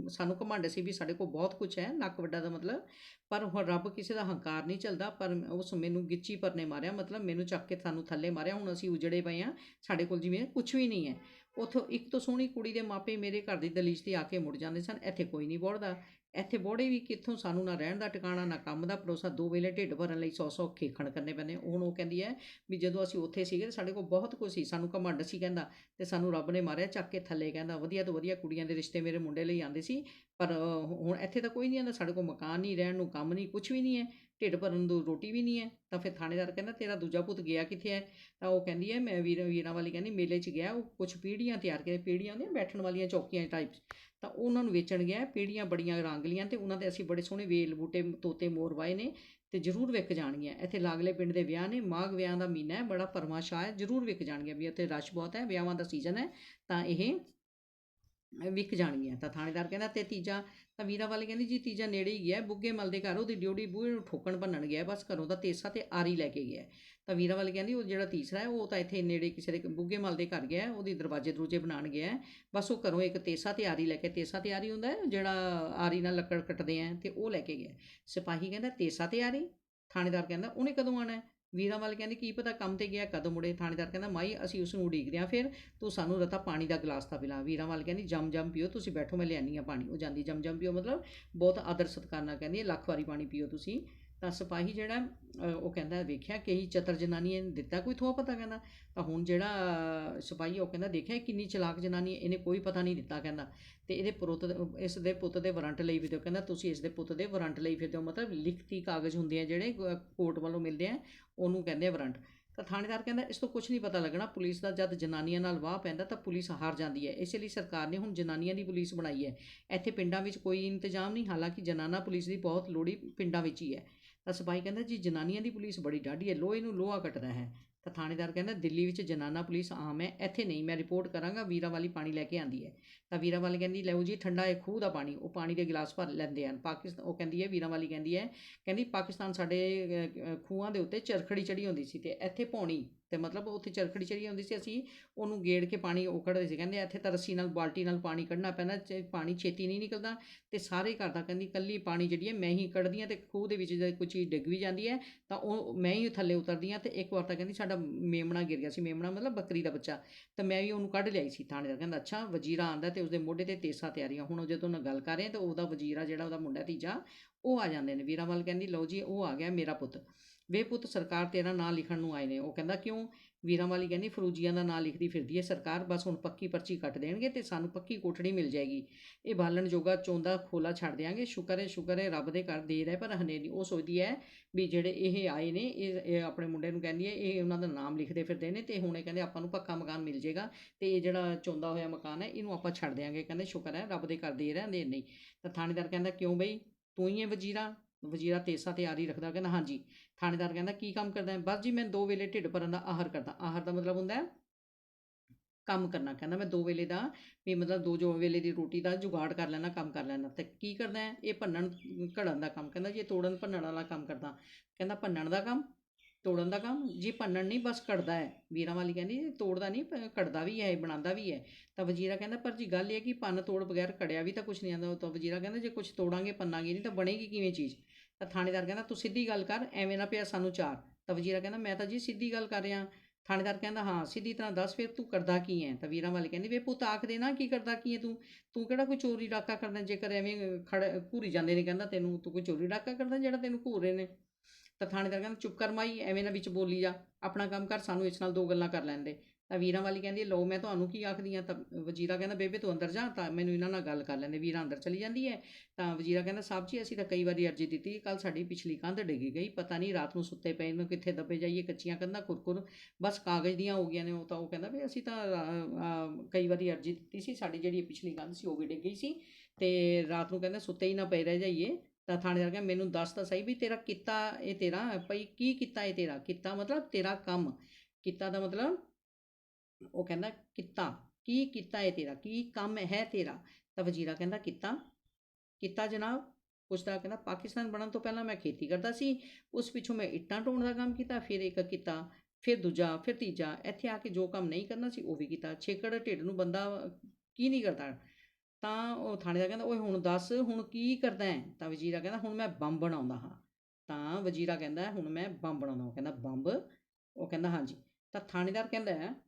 Speaker 1: ਸਾਨੂੰ ਘਮੰਡ ਸੀ ਵੀ ਸਾਡੇ ਕੋਲ ਬਹੁਤ ਕੁਝ ਹੈ, ਨੱਕ ਵੱਡਾ ਦਾ ਮਤਲਬ। ਪਰ ਹੁਣ ਰੱਬ ਕਿਸੇ ਦਾ ਹੰਕਾਰ ਨਹੀਂ ਚੱਲਦਾ, ਪਰ ਉਸ ਮੈਨੂੰ ਗਿੱਚੀ ਪਰਨੇ ਮਾਰਿਆ, ਮਤਲਬ ਮੈਨੂੰ ਚੱਕ ਕੇ ਸਾਨੂੰ ਥੱਲੇ ਮਾਰਿਆ। ਹੁਣ ਅਸੀਂ ਉਜੜੇ ਪਏ ਆ ਸਾਡੇ ਕੋਲ ਜਿਵੇਂ ਕੁਝ ਵੀ ਨਹੀਂ ਹੈ। ਉਥੋਂ ਇੱਕ ਤੋਂ ਸੋਹਣੀ ਕੁੜੀ ਦੇ ਮਾਪੇ ਮੇਰੇ ਘਰ ਦੀ ਦਲੀਜ ਤੇ ਆ ਕੇ ਮੁੜ ਜਾਂਦੇ ਸਨ। ਇੱਥੇ ਕੋਈ ਨਹੀਂ ਬੋੜਦਾ। ਇੱਥੇ ਬੋੜੇ ਵੀ ਕਿੱਥੋਂ? ਸਾਨੂੰ ਨਾ ਰਹਿਣ ਦਾ ਟਿਕਾਣਾ, ਨਾ ਕੰਮ ਦਾ ਭਰੋਸਾ। ਦੋ ਵੇਲੇ ਢਿੱਡ ਭਰਨ ਲਈ ਸੌ ਸੌ ਖੇਖਣ ਕਰਨੇ ਪੈਂਦੇ। ਹੁਣ ਉਹ ਕਹਿੰਦੀ ਹੈ ਵੀ ਜਦੋਂ ਅਸੀਂ ਉੱਥੇ ਸੀਗੇ ਤਾਂ ਸਾਡੇ ਕੋਲ ਬਹੁਤ ਕੁਝ ਸੀ। ਸਾਨੂੰ ਘਮੰਡ ਸੀ ਕਹਿੰਦਾ ਤੇ ਸਾਨੂੰ ਰੱਬ ਨੇ ਮਾਰਿਆ ਚੱਕ ਕੇ ਥੱਲੇ ਕਹਿੰਦਾ, ਵਧੀਆ ਤੋਂ ਵਧੀਆ ਕੁੜੀਆਂ ਦੇ ਰਿਸ਼ਤੇ ਮੇਰੇ ਮੁੰਡੇ ਲਈ ਆਉਂਦੇ ਸੀ। ਪਰ ਹੁਣ ਇੱਥੇ ਤਾਂ ਕੋਈ ਨਹੀਂ ਆਉਂਦਾ। ਸਾਡੇ ਕੋਲ ਮਕਾਨ ਨਹੀਂ, ਰਹਿਣ ਨੂੰ ਕੰਮ ਨਹੀਂ ਕੁਝ ਵੀ ਨਹੀਂ ਹੈ। ਢਿੱਡ ਭਰਨ ਨੂੰ ਰੋਟੀ ਵੀ ਨਹੀਂ ਹੈ, ਤਾਂ ਫਿਰ ਥਾਣੇਦਾਰ ਕਹਿੰਦਾ ਤੇਰਾ ਦੂਜਾ ਪੁੱਤ ਗਿਆ ਕਿੱਥੇ ਹੈ? ਤਾਂ ਉਹ ਕਹਿੰਦੀ ਹੈ, ਮੈਂ ਵੀਰ, ਵੀਰਾਂ ਵਾਲੀ ਕਹਿੰਦੀ ਮੇਲੇ 'ਚ ਗਿਆ, ਉਹ ਕੁਝ ਪੀੜੀਆਂ ਤਿਆਰ ਕੀਤੀਆਂ ਪੀੜੀਆਂ ਹੁੰਦੀਆਂ ਬੈਠਣ ਵਾਲੀਆਂ ਚੌਕੀਆਂ ਟਾਈਪਸ ਤਾਂ ਉਹਨਾਂ ਨੂੰ ਵੇਚਣ ਗਿਆ ਪੀੜੀਆਂ ਬੜੀਆਂ ਰੰਗਲੀਆਂ ਤੇ ਉਹਨਾਂ ਦੇ ਅਸੀਂ ਬੜੇ ਸੋਹਣੇ ਵੇਲ ਬੂਟੇ, ਤੋਤੇ ਮੋਰ ਵਾਏ ਨੇ ਤੇ ਜ਼ਰੂਰ ਵਿਕ ਜਾਣਗੀਆਂ। ਇੱਥੇ ਲਾਗਲੇ ਪਿੰਡ ਦੇ ਵਿਆਹ ਨੇ, ਮਾਘ ਵਿਆਹ ਦਾ ਮਹੀਨਾ ਹੈ, ਬੜਾ ਪਰਮਾਸ਼ਾ ਹੈ, ਜ਼ਰੂਰ ਵਿਕ ਜਾਣਗੀਆਂ ਵੀ ਇੱਥੇ ਰਸ਼ ਬਹੁਤ ਹੈ, ਵਿਆਹਾਂ ਦਾ ਸੀਜ਼ਨ ਹੈ, ਤਾਂ ਇਹ ਵਿਕ ਜਾਣਗੀਆਂ। ਤਾਂ ਥਾਣੇਦਾਰ ਕਹਿੰਦਾ ਤੇ ਤੀਜਾ ਤਾਂ ਵੀਰਾ ਵਾਲੇ ਕਹਿੰਦੀ ਜੀ ਤੀਜਾ ਨੇੜੇ ਹੀ ਗਿਆ ਬੁੱਗੇ ਮਲ ਦੇ ਘਰ ਉਹਦੀ ਡਿਊਟੀ ਬੂਹੇ ਨੂੰ ਠੋਕਣ ਭੰਨਣ ਗਿਆ ਬਸ ਘਰੋਂ ਦਾ ਤੇਸਾ ਤੇ ਆਰੀ ਲੈ ਕੇ ਗਿਆ ਤਾਂ ਵੀਰਾ ਵਾਲੇ ਕਹਿੰਦੀ ਉਹ ਜਿਹੜਾ ਤੀਸਰਾ ਹੈ ਉਹ ਤਾਂ ਇੱਥੇ ਨੇੜੇ ਕਿਸੇ ਦੇ ਬੁੱਗੇ ਮਲ ਦੇ ਘਰ ਗਿਆ ਹੈ, ਉਹਦੀ ਦਰਵਾਜ਼ੇ ਦਰੂਜੇ ਬਣਾਉਣ ਗਿਆ ਬਸ ਉਹ ਘਰੋਂ ਇੱਕ ਤੇਸਾ ਤੇ ਆਰੀ ਲੈ ਕੇ ਤੇਸਾ ਤੇ ਆਰੀ ਹੁੰਦਾ ਹੈ ਜਿਹੜਾ ਆਰੀ ਨਾਲ ਲੱਕੜ ਕੱਟਦੇ ਆ ਤੇ ਉਹ ਲੈ ਕੇ ਗਿਆ ਸਿਪਾਹੀ ਕਹਿੰਦਾ ਤੇਸਾ ਤੇ ਆਰੀ ਥਾਣੇਦਾਰ ਕਹਿੰਦਾ ਉਹਨੇ ਕਦੋਂ ਆਣਾ ਵੀਰਾਂ ਵਾਲੇ ਕਹਿੰਦੇ, ਕੀ ਪਤਾ ਕੰਮ ਤੇ ਗਿਆ, ਕਦੋਂ ਮੁੜੇ? ਥਾਣੇਦਾਰ ਕਹਿੰਦਾ, ਮਾਈ, ਅਸੀਂ ਉਸ ਨੂੰ ਉਡੀਕਦੇ ਹਾਂ, ਫਿਰ ਤੂੰ ਸਾਨੂੰ ਰਤਾ ਪਾਣੀ ਦਾ ਗਲਾਸ ਤਾਂ ਪਿਲਾ। ਵੀਰਾਂ ਵਾਲੇ ਕਹਿੰਦੀ, ਜਮ ਜਮ ਪੀਓ, ਤੁਸੀਂ ਬੈਠੋ, ਮੈਂ ਲਿਆਨੀ ਆ ਪਾਣੀ। ਉਹ ਜਾਂਦੀ, ਜਮ ਜਮ ਪੀਓ। ਮਤਲਬ ਬਹੁਤ ਆਦਰ ਸਤਿਕਾਰ ਨਾਲ ਕਹਿੰਦੀ, ਲੱਖ ਵਾਰੀ ਪਾਣੀ ਪੀਓ ਤੁਸੀਂ। ਤਾਂ ਸਿਪਾਹੀ ਜਿਹੜਾ ਉਹ ਕਹਿੰਦਾ, ਵੇਖਿਆ ਕਈ ਚਤਰ ਜਨਾਨੀ ਨੇ ਦਿੱਤਾ ਕੋਈ? ਥੋ ਪਤਾ ਕਹਿੰਦਾ। ਤਾਂ ਹੁਣ ਜਿਹੜਾ ਸਿਪਾਹੀ ਉਹ ਕਹਿੰਦਾ, ਦੇਖਿਆ ਕਿੰਨੀ ਚਲਾਕ ਜਨਾਨੀ ਇਹਨੇ ਕੋਈ ਪਤਾ ਨਹੀਂ ਦਿੱਤਾ, ਕਹਿੰਦਾ। ਤੇ ਇਹਦੇ ਪੁੱਤ ਇਸ ਦੇ ਪੁੱਤ ਦੇ ਵਾਰੰਟ ਲਈ ਫਿਰਦੇ ਦਿਓ, ਕਹਿੰਦਾ, ਤੁਸੀਂ ਇਸ ਦੇ ਪੁੱਤ ਦੇ ਵਾਰੰਟ ਲਈ ਫਿਰਦੇ ਹੋ ਮਤਲਬ ਲਿਖਤੀ ਕਾਗਜ਼ ਹੁੰਦੇ ਆ ਜਿਹੜੇ ਕੋਰਟ ਵੱਲੋਂ ਮਿਲਦੇ ਆ, ਉਹਨੂੰ ਕਹਿੰਦੇ ਆ ਵਾਰੰਟ। ਤਾਂ ਥਾਣੇਦਾਰ ਕਹਿੰਦਾ, ਇਸ ਤੋਂ ਕੁਝ ਨਹੀਂ ਪਤਾ ਲੱਗਣਾ, ਪੁਲਿਸ ਦਾ ਜਦ ਜਨਾਨੀਆਂ ਨਾਲ ਵਾਹ ਪੈਂਦਾ ਤਾਂ ਪੁਲਿਸ ਹਾਰ ਜਾਂਦੀ ਹੈ। ਇਸੇ ਲਈ ਸਰਕਾਰ ਨੇ ਹੁਣ ਜਨਾਨੀਆਂ ਦੀ ਪੁਲਿਸ ਬਣਾਈ ਹੈ। ਇੱਥੇ ਪਿੰਡਾਂ ਵਿੱਚ ਕੋਈ ਇੰਤਜ਼ਾਮ ਨਹੀਂ, ਹਾਲਾਂਕਿ ਜਨਾਨਾ ਪੁਲਿਸ ਦੀ ਬਹੁਤ ਲੋੜੀ ਪਿੰਡਾਂ ਵਿੱਚ ਹੀ ਹੈ। ਤਾਂ ਸਿਪਾਹੀ ਕਹਿੰਦਾ ਜੀ ਜਨਾਨੀਆਂ ਦੀ ਪੁਲਿਸ ਬੜੀ ਡਾਢੀ ਹੈ, ਲੋਹੇ ਨੂੰ ਲੋਹਾ ਕੱਟਦਾ ਹੈ। ਤਾਂ ਥਾਣੇਦਾਰ ਕਹਿੰਦਾ ਦਿੱਲੀ ਵਿੱਚ ਜਨਾਨਾ ਪੁਲਿਸ ਆਮ ਹੈ, ਇੱਥੇ ਨਹੀਂ, ਮੈਂ ਰਿਪੋਰਟ ਕਰਾਂਗਾ, ਵੀਰਾ ਵਾਲੀ ਪਾਣੀ ਲੈ ਕੇ ਆਂਦੀ ਹੈ। ਤਾਂ ਵੀਰਾ ਵਾਲੀ ਕਹਿੰਦੀ, ਲਓ ਜੀ, ਠੰਡਾ ਹੈ ਖੂਹ ਦਾ ਪਾਣੀ, ਉਹ ਪਾਣੀ ਦੇ ਗਲਾਸ ਭਰ ਲੈਂਦੇ ਹਨ। ਪਾਕਿਸਤਾਨ, ਉਹ ਕਹਿੰਦੀ ਹੈ, ਵੀਰਾ ਵਾਲੀ ਕਹਿੰਦੀ ਹੈ, ਕਹਿੰਦੀ ਪਾਕਿਸਤਾਨ ਸਾਡੇ ਖੂਹਾਂ ਦੇ ਉੱਤੇ ਚਰਖੜੀ ਚੜੀ ਹੁੰਦੀ ਸੀ ਤੇ ਇੱਥੇ ਪੌਣੀ ਤੇ ਮਤਲਬ ਉੱਥੇ ਚਰਖੜੀ ਚੜੀ ਹੁੰਦੀ ਸੀ, ਅਸੀਂ ਉਹਨੂੰ ਗੇੜ ਕੇ ਪਾਣੀ ਉਹ ਕੱਢਦੇ ਸੀ, ਕਹਿੰਦੇ ਇੱਥੇ ਤਾਂ ਰੱਸੀ ਨਾਲ, ਬਾਲਟੀ ਨਾਲ ਪਾਣੀ ਕੱਢਣਾ ਪੈਂਦਾ ਪਾਣੀ ਛੇਤੀ ਨਹੀਂ ਨਿਕਲਦਾ ਤੇ ਸਾਰੇ ਘਰ ਦਾ ਕਹਿੰਦੀ, ਕੱਲੀ ਪਾਣੀ ਜਿਹੜੀ ਹੈ, ਮੈਂ ਹੀ ਕੱਢਦੀ ਹਾਂ ਤੇ ਖੂਹ ਦੇ ਵਿੱਚ ਜੇ ਕੋਈ ਚੀਜ਼ ਡਿੱਗ ਵੀ ਜਾਂਦੀ ਹੈ, ਤਾਂ ਉਹ, ਮੈਂ ਹੀ ਥੱਲੇ ਉਤਰਦੀ ਹਾਂ ਤੇ ਇੱਕ ਵਾਰ ਤਾਂ ਕਹਿੰਦੀ ਸਾਡਾ ਮੇਮਣਾ ਗਿਰ ਗਿਆ ਸੀ, ਮੇਮਣਾ ਮਤਲਬ ਬੱਕਰੀ ਦਾ ਬੱਚਾ ਤਾਂ ਮੈਂ ਵੀ ਉਹਨੂੰ ਕੱਢ ਲਿਆਈ ਸੀ ਥਾਣੇਦਾਰ ਕਹਿੰਦਾ, ਅੱਛਾ, ਵਜ਼ੀਰਾ ਆਂਦਾ ਤੇ ਉਸਦੇ ਮੋਢੇ ਤੇ ਤੇਸਾ ਤਿਆਰੀਆਂ, ਹੁਣ ਉਹ ਜਦੋਂ ਨਾਲ ਗੱਲ ਕਰ ਰਹੇ ਆ ਤਾਂ ਉਹਦਾ ਵਜ਼ੀਰਾ ਜਿਹੜਾ ਉਹਦਾ ਮੁੰਡਾ ਤੀਜਾ ਉਹ ਆ ਜਾਂਦੇ ਨੇ, ਵੀਰਾਵਾਲ ਕਹਿੰਦੀ, ਲਓ ਜੀ, ਉਹ ਆ ਗਿਆ ਮੇਰਾ ਪੁੱਤ। ਵੇ ਪੁੱਤ ਸਰਕਾਰ ਤੇਰਾ ਨਾਂ ਲਿਖਣ ਨੂੰ ਆਏ ਨੇ। ਉਹ ਕਹਿੰਦਾ, ਕਿਉਂ? ਵੀਰਾਂ ਵਾਲੀ ਕਹਿੰਦੀ, ਫਰੂਜੀਆਂ ਦਾ ਨਾਂ ਲਿਖਦੀ ਫਿਰਦੀ ਹੈ ਸਰਕਾਰ। ਬਸ ਹੁਣ ਪੱਕੀ ਪਰਚੀ ਕੱਟ ਦੇਣਗੇ ਤੇ ਸਾਨੂੰ ਪੱਕੀ ਕੋਠੜੀ ਮਿਲ ਜਾਏਗੀ। ਇਹ ਬਾਲਣ ਜੋਗਾ ਚੋਂਦਾ ਖੋਲਾ ਛੱਡ ਦਿਆਂਗੇ। ਸ਼ੁਕਰ ਹੈ ਸ਼ੁਕਰ ਹੈ ਰੱਬ ਦੇ ਘਰ ਦੇਰ ਹੈ ਪਰ ਹਨੇਰੀ ਉਹ ਸੋਚਦੀ ਹੈ ਵੀ ਜਿਹੜੇ ਇਹ ਆਏ ਨੇ, ਇਹ ਇਹ ਆਪਣੇ ਮੁੰਡੇ ਨੂੰ ਕਹਿੰਦੀ ਹੈ ਇਹ ਉਹਨਾਂ ਦਾ ਨਾਮ ਲਿਖਦੇ ਫਿਰਦੇ ਨੇ ਤੇ ਹੁਣ ਇਹ ਕਹਿੰਦੇ ਆਪਾਂ ਨੂੰ ਪੱਕਾ ਮਕਾਨ ਮਿਲ ਜਾਏਗਾ ਤੇ ਇਹ ਜਿਹੜਾ ਚੋਂਦਾ ਹੋਇਆ ਮਕਾਨ ਹੈ ਇਹਨੂੰ ਆਪਾਂ ਛੱਡ ਦਿਆਂਗੇ। ਕਹਿੰਦੇ, ਸ਼ੁਕਰ ਹੈ ਰੱਬ ਦੇ ਘਰ ਦੇਰ ਹੈ ਦੇਰ ਨਹੀਂ। ਤਾਂ ਥਾਣੇਦਾਰ ਕਹਿੰਦਾ, ਕਿਉਂ ਬਈ? ਤੂੰ ਹੀ ਹੈ ਵਜ਼ੀਰਾ। ਵਜ਼ੀਰਾ ਤੇਸਾ ਤਿਆਰੀ ਰੱਖਦਾ ਕਹਿੰਦਾ, ਹਾਂਜੀ। ਥਾਣੇਦਾਰ ਕਹਿੰਦਾ, ਕੀ ਕੰਮ ਕਰਦਾ ਹੈ? ਬਸ ਜੀ, ਮੈਂ ਦੋ ਵੇਲੇ ਢਿੱਡ ਭਰਨ ਦਾ ਆਹਾਰ ਕਰਦਾ। ਆਹਾਰ ਦਾ ਮਤਲਬ ਹੁੰਦਾ ਹੈ ਕੰਮ ਕਰਨਾ। ਕਹਿੰਦਾ, ਮੈਂ ਦੋ ਵੇਲੇ ਦਾ, ਵੀ ਮਤਲਬ ਦੋ ਜੋ ਵੇਲੇ ਦੀ ਰੋਟੀ ਦਾ ਜੁਗਾੜ ਕਰ ਲੈਣਾ ਕੰਮ ਕਰ ਲੈਣਾ ਤੇ ਕੀ ਕਰਦਾ ਹੈ? ਇਹ ਭੰਨਣ, ਘੜਨ ਦਾ ਕੰਮ। ਕਹਿੰਦਾ, ਜੀ ਤੋੜਨ, ਭੰਨਣ ਵਾਲਾ ਕੰਮ ਕਰਦਾ। ਕਹਿੰਦਾ, ਭੰਨਣ ਦਾ ਕੰਮ? ਤੋੜਨ ਦਾ ਕੰਮ? ਜੀ ਭੰਨਣ ਨਹੀਂ, ਬਸ ਘੜਦਾ ਹੈ। ਵੀਰਾਂ ਵਾਲੀ ਕਹਿੰਦੀ, ਤੋੜਦਾ ਨਹੀਂ ਪ- ਵੀ ਹੈ, ਇਹ ਬਣਾਉਂਦਾ ਵੀ ਹੈ। ਤਾਂ ਵਜ਼ੀਰਾ ਕਹਿੰਦਾ, ਪਰ ਜੀ, ਗੱਲ ਇਹ ਹੈ ਕਿ ਪੰਨ ਤੋੜ ਬਗੈਰ ਘੜਿਆ ਵੀ ਤਾਂ ਕੁਝ ਨਹੀਂ ਆਉਂਦਾ। ਤਾਂ ਵਜ਼ੀਰਾ ਕਹਿੰਦਾ, ਜੇ ਕੁਝ ਤੋੜਾਂਗੇ, ਭੰਨਾਂਗੇ ਨਹੀਂ ਤਾਂ ਬਣੇਗੀ ਕਿਵੇਂ ਚੀਜ਼? ਤਾਂ ਥਾਣੇਦਾਰ ਕਹਿੰਦਾ, ਤੂੰ ਸਿੱਧੀ ਗੱਲ ਕਰ, ਐਵੇਂ ਨਾ ਪਿਆ ਸਾਨੂੰ ਚਾਰ। ਤਾਂ ਵਜ਼ੀਰਾ ਕਹਿੰਦਾ, ਮੈਂ ਤਾਂ ਜੀ ਸਿੱਧੀ ਗੱਲ ਕਰ ਰਿਹਾ। ਥਾਣੇਦਾਰ ਕਹਿੰਦਾ, ਹਾਂ, ਸਿੱਧੀ ਤਰ੍ਹਾਂ ਦੱਸ, ਫਿਰ ਤੂੰ ਕਰਦਾ ਕੀ ਹੈ ਤਾਂ ਵੀਰਾਂ ਵਾਲੀ ਕਹਿੰਦੀ, ਵੇ ਪੁੱਤ ਆਖ ਦੇ ਨਾ ਕੀ ਕਰਦਾ ਕੀ ਹੈ ਤੂੰ? ਤੂੰ ਕਿਹੜਾ ਕੋਈ ਚੋਰੀ ਡਾਕਾ ਕਰਦਾ ਜੇਕਰ ਐਵੇਂ ਖੜ, ਘੂਰੀ ਜਾਂਦੇ ਨੇ ਕਹਿੰਦਾ ਤੈਨੂੰ, ਤੂੰ ਕੋਈ ਚੋਰੀ ਡਾਕਾ ਕਰਦਾ ਜਿਹੜਾ ਤੈਨੂੰ ਘੂਰ ਰਹੇ ਨੇ? ਤਾਂ ਥਾਣੇਦਾਰ ਕਹਿੰਦਾ, ਚੁੱਪ ਕਰ ਮਾਈ, ਐਵੇਂ ਨਾ ਵਿੱਚ ਬੋਲੀ ਜਾ, ਆਪਣਾ ਕੰਮ ਕਰ, ਸਾਨੂੰ ਇਸ ਨਾਲ ਦੋ ਗੱਲਾਂ ਕਰ ਲੈਂਦੇ ਤਾਂ ਵੀਰਾਂ ਵਾਲੀ ਕਹਿੰਦੀ ਲਓ ਮੈਂ ਤੁਹਾਨੂੰ ਕੀ ਆਖਦੀ ਆ ਤਾਂ ਵਜ਼ੀਰਾ ਕਹਿੰਦਾ ਬੇਬੇ ਤੂੰ ਅੰਦਰ ਜਾ ਤਾਂ ਮੈਨੂੰ ਇਹਨਾਂ ਨਾਲ ਗੱਲ ਕਰ ਲੈਂਦੇ ਵੀਰਾਂ ਅੰਦਰ ਚਲੀ ਜਾਂਦੀ ਹੈ। ਤਾਂ ਵਜ਼ੀਰਾ ਕਹਿੰਦਾ ਸਾਹਿਬ ਜੀ ਅਸੀਂ ਤਾਂ ਕਈ ਵਾਰੀ ਅਰਜੀ ਦਿੱਤੀ ਕੱਲ ਸਾਡੀ ਪਿਛਲੀ ਕੰਧ ਡਿੱਗੀ ਗਈ ਪਤਾ ਨਹੀਂ ਰਾਤ ਨੂੰ ਸੁੱਤੇ ਪਏ ਨੂੰ ਕਿੱਥੇ ਦੱਬੇ ਜਾਈਏ ਕੱਚੀਆਂ ਕੰਧਾਂ ਕੁਰਕੁਰ ਬਸ ਕਾਗਜ਼ ਦੀਆਂ ਹੋ ਗਈਆਂ ਨੇ ਉਹ ਤਾਂ ਉਹ ਕਹਿੰਦਾ ਵੀ ਅਸੀਂ ਤਾਂ ਅ, ਕਈ ਵਾਰੀ ਅਰਜੀ ਦਿੱਤੀ ਸੀ ਸਾਡੀ ਜਿਹੜੀ ਪਿਛਲੀ ਕੰਧ ਸੀ ਉਹ ਵੀ ਡਿੱਗ ਗਈ ਸੀ ਤੇ ਰਾਤ ਨੂੰ ਕਹਿੰਦਾ ਸੁੱਤੇ ਹੀ ਨਾ ਪਏ ਰਹਿ ਜਾਈਏ ਤਾਂ ਥਾਣੇਦਾਰ ਕਹਿੰਦਾ ਮੈਨੂੰ ਦੱਸ ਤਾਂ ਸਹੀ ਵੀ ਤੇਰਾ ਕਿੱਤਾ ਇਹ ਤੇਰਾ ਭਈ ਕੀ ਕੀਤਾ ਇਹ ਤੇਰਾ? ਕਿੱਤਾ ਮਤਲਬ ਤੇਰਾ ਕੰਮ ਕਿੱਤਾ ਦਾ ਮਤਲਬ ਉਹ ਕਹਿੰਦਾ, ਕੀਤਾ, ਕੀ ਕੀਤਾ ਹੈ ਤੇਰਾ? ਕੀ ਕੰਮ ਹੈ ਤੇਰਾ? ਤਾਂ ਵਜ਼ੀਰਾ ਕਹਿੰਦਾ, ਕੀਤਾ, ਕਿੱਤਾ ਜਨਾਬ ਪੁੱਛਦਾ ਕਹਿੰਦਾ, ਪਾਕਿਸਤਾਨ ਬਣਨ ਤੋਂ ਪਹਿਲਾਂ ਮੈਂ ਖੇਤੀ ਕਰਦਾ ਸੀ, ਉਸ ਪਿੱਛੋਂ ਮੈਂ ਇੱਟਾਂ ਢੋਣ ਦਾ ਕੰਮ ਕੀਤਾ, ਫਿਰ ਇੱਕ ਕੀਤਾ, ਫਿਰ ਦੂਜਾ, ਫਿਰ ਤੀਜਾ, ਇੱਥੇ ਆ ਕੇ ਜੋ ਕੰਮ ਨਹੀਂ ਕਰਨਾ ਸੀ ਉਹ ਵੀ ਕੀਤਾ। ਛੇਕੜ ਢਿੱਡ ਨੂੰ ਬੰਦਾ ਕੀ ਨਹੀਂ ਕਰਦਾ? ਤਾਂ ਉਹ ਥਾਣੇਦਾਰ ਕਹਿੰਦਾ, ਓਏ, ਹੁਣ ਦੱਸ, ਹੁਣ ਕੀ ਕਰਦਾ ਹੈ? ਤਾਂ ਵਜ਼ੀਰਾ ਕਹਿੰਦਾ, ਹੁਣ ਮੈਂ ਬੰਬ ਬਣਾਉਂਦਾ ਹਾਂ। ਤਾਂ ਵਜ਼ੀਰਾ ਕਹਿੰਦਾ, ਹੁਣ ਮੈਂ ਬੰਬ ਬਣਾਉਂਦਾ ਉਹ ਕਹਿੰਦਾ, ਬੰਬ? ਉਹ ਕਹਿੰਦਾ, ਹਾਂਜੀ। ਤਾਂ ਥਾਣੇਦਾਰ ਕਹਿੰਦਾ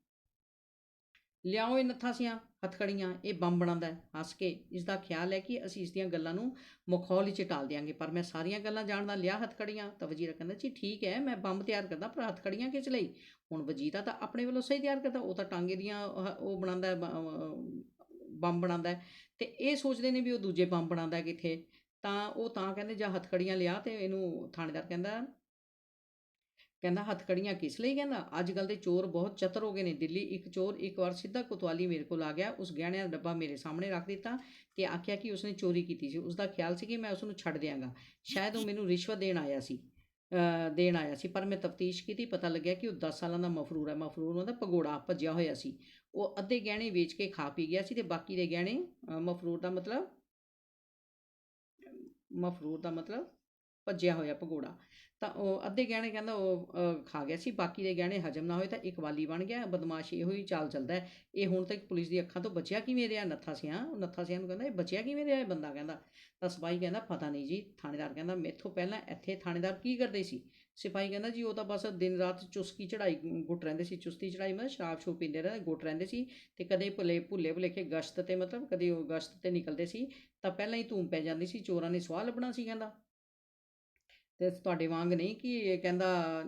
Speaker 1: ਲਿਆਓ ਇਹ ਨੱਥਾਸੀਆਂ ਹਥਕੜੀਆਂ ਇਹ ਬੰਬ ਬਣਾਉਂਦਾ ਹੱਸ ਕੇ ਇਸ ਦਾ ਖਿਆਲ ਹੈ ਕਿ ਅਸੀਂ ਇਸ ਦੀਆਂ ਗੱਲਾਂ ਨੂੰ ਮਖੌਲ ਵਿੱਚ ਟਾਲ ਦਿਆਂਗੇ, ਪਰ ਮੈਂ ਸਾਰੀਆਂ ਗੱਲਾਂ ਜਾਣਦਾ ਲਿਆ ਹਥਕੜੀਆਂ ਤਾਂ ਵਜ਼ੀਰਾ ਕਹਿੰਦਾ ਜੀ ਠੀਕ ਹੈ, ਮੈਂ ਬੰਬ ਤਿਆਰ ਕਰਦਾ, ਪਰ ਹਥਕੜੀਆਂ ਕਿਸ ਲਈ? ਹੁਣ ਵਜ਼ੀਰਾ ਤਾਂ ਆਪਣੇ ਵੱਲੋਂ ਸਹੀ ਤਿਆਰ ਕਰਦਾ, ਉਹ ਤਾਂ ਟਾਂਗੇ ਦੀਆਂ ਉਹ ਉਹ ਬਣਾਉਂਦਾ ਬ- ਬੰਬ ਬਣਾਉਂਦਾ ਹੈ, ਤੇ ਇਹ ਸੋਚਦੇ ਨੇ ਵੀ ਉਹ ਦੂਜੇ ਬੰਬ ਬਣਾਉਂਦਾ ਕਿੱਥੇ, ਤਾਂ ਉਹ ਤਾਂ ਕਹਿੰਦੇ ਜਾਂ ਹਥਕੜੀਆਂ ਲਿਆ ਤੇ ਇਹਨੂੰ ਥਾਣੇਦਾਰ ਕਹਿੰਦਾ ਕਹਿੰਦਾ ਹਥਕੜੀਆਂ ਕਿਸ ਲਈ? ਕਹਿੰਦਾ, ਅੱਜ ਕੱਲ ਦੇ ਚੋਰ ਬਹੁਤ ਚਤਰ ਹੋ ਗਏ ਨੇ। ਦਿੱਲੀ ਇੱਕ ਚੋਰ ਇੱਕ ਵਾਰ ਸਿੱਧਾ ਕੋਤਵਾਲੀ ਮੇਰੇ ਕੋਲ ਆ ਗਿਆ। ਉਸ ਗਹਿਣਿਆਂ ਦਾ ਡੱਬਾ ਮੇਰੇ ਸਾਹਮਣੇ ਰੱਖ ਦਿੱਤਾ ਤੇ ਆਖਿਆ ਕਿ ਉਸਨੇ ਚੋਰੀ ਕੀਤੀ ਸੀ। ਉਸ ਦਾ ਖਿਆਲ ਸੀ ਕਿ ਮੈਂ ਉਸ ਨੂੰ ਛੱਡ ਦਿਆਂਗਾ। ਸ਼ਾਇਦ ਉਹ ਮੈਨੂੰ ਰਿਸ਼ਵਤ ਦੇਣ ਆਇਆ ਸੀ ਦੇਣ ਆਇਆ ਸੀ, ਪਰ ਮੈਂ ਤਫਤੀਸ਼ ਕੀਤੀ, ਪਤਾ ਲੱਗਿਆ ਕਿ ਉਹ 10 ਸਾਲਾਂ ਦਾ ਮਫਰੂਰ ਹੈ। ਮਫਰੂਰ ਉਹਦਾ ਭਗੋੜਾ ਭੱਜਿਆ ਹੋਇਆ ਸੀ। ਉਹ ਅੱਧੇ ਗਹਿਣੇ ਵੇਚ ਕੇ ਖਾ ਪੀ ਗਿਆ ਸੀ ਤੇ ਬਾਕੀ ਦੇ ਗਹਿਣੇ ਮਫਰੂਰ ਦਾ ਮਤਲਬ, ਮਫਰੂਰ ਦਾ ਮਤਲਬ ਭੱਜਿਆ ਹੋਇਆ ਭਗੋੜਾ ਤਾਂ ਉਹ ਅੱਧੇ ਗਹਿਣੇ ਕਹਿੰਦਾ ਉਹ ਅ, ਖਾ ਗਿਆ ਸੀ ਬਾਕੀ ਦੇ ਗਹਿਣੇ ਹਜਮ ਨਾ ਹੋਏ ਤਾਂ ਇੱਕ ਵਾਲੀ ਬਣ ਗਿਆ ਬਦਮਾਸ਼ ਇਹੋ ਹੀ ਚਾਲ ਚੱਲਦਾ ਹੈ। ਇਹ ਹੁਣ ਤੱਕ ਪੁਲਿਸ ਦੀ ਅੱਖਾਂ ਤੋਂ ਬਚਿਆ ਕਿਵੇਂ ਰਿਹਾ ਨੱਥਾ ਸਿਆਂ? ਉਹ ਨੱਥਾ ਸਿਆਂ ਨੂੰ ਕਹਿੰਦਾ ਇਹ ਬਚਿਆ ਕਿਵੇਂ ਰਿਹਾ ਇਹ ਬੰਦਾ? ਕਹਿੰਦਾ। ਤਾਂ ਸਿਪਾਹੀ ਕਹਿੰਦਾ ਪਤਾ ਨਹੀਂ ਜੀ। ਥਾਣੇਦਾਰ ਕਹਿੰਦਾ ਮੇਥੋਂ ਪਹਿਲਾਂ ਇੱਥੇ ਥਾਣੇਦਾਰ ਕੀ ਕਰਦੇ ਸੀ? ਸਿਪਾਹੀ ਕਹਿੰਦਾ ਜੀ ਉਹ ਤਾਂ ਬਸ ਦਿਨ ਰਾਤ ਚੁਸਕੀ ਚੜਾਈ ਗੁੱਟ ਰਹਿੰਦੇ ਸੀ ਚੁਸਤੀ ਚੜਾਈ ਮਤਲਬ ਸ਼ਰਾਬ ਸ਼ੂਬ ਪੀਂਦੇ ਰਹਿੰਦੇ ਗੁੱਟ ਰਹਿੰਦੇ ਸੀ ਤੇ ਕਦੇ ਭੁੱਲੇ ਭੁੱਲੇ ਭੁਲੇਖੇ ਗਸ਼ਤ ਤੇ ਮਤਲਬ ਕਦੇ ਉਹ ਗਸ਼ਤ ਤੇ ਨਿਕਲਦੇ ਸੀ ਤਾਂ ਪਹਿਲਾਂ ਹੀ ਧੂਮ ਪੈ ਜਾਂਦੀ ਸੀ ਚੋਰਾਂ ਨੇ ਸਵਾਹ ਲੱਭਣਾ ਸੀ ਕਹਿੰਦਾ।
Speaker 2: ਤੇ ਤੁਹਾਡੇ ਵਾਂਗ ਨਹੀਂ ਕਿ ਇਹ ਕਹਿੰਦਾ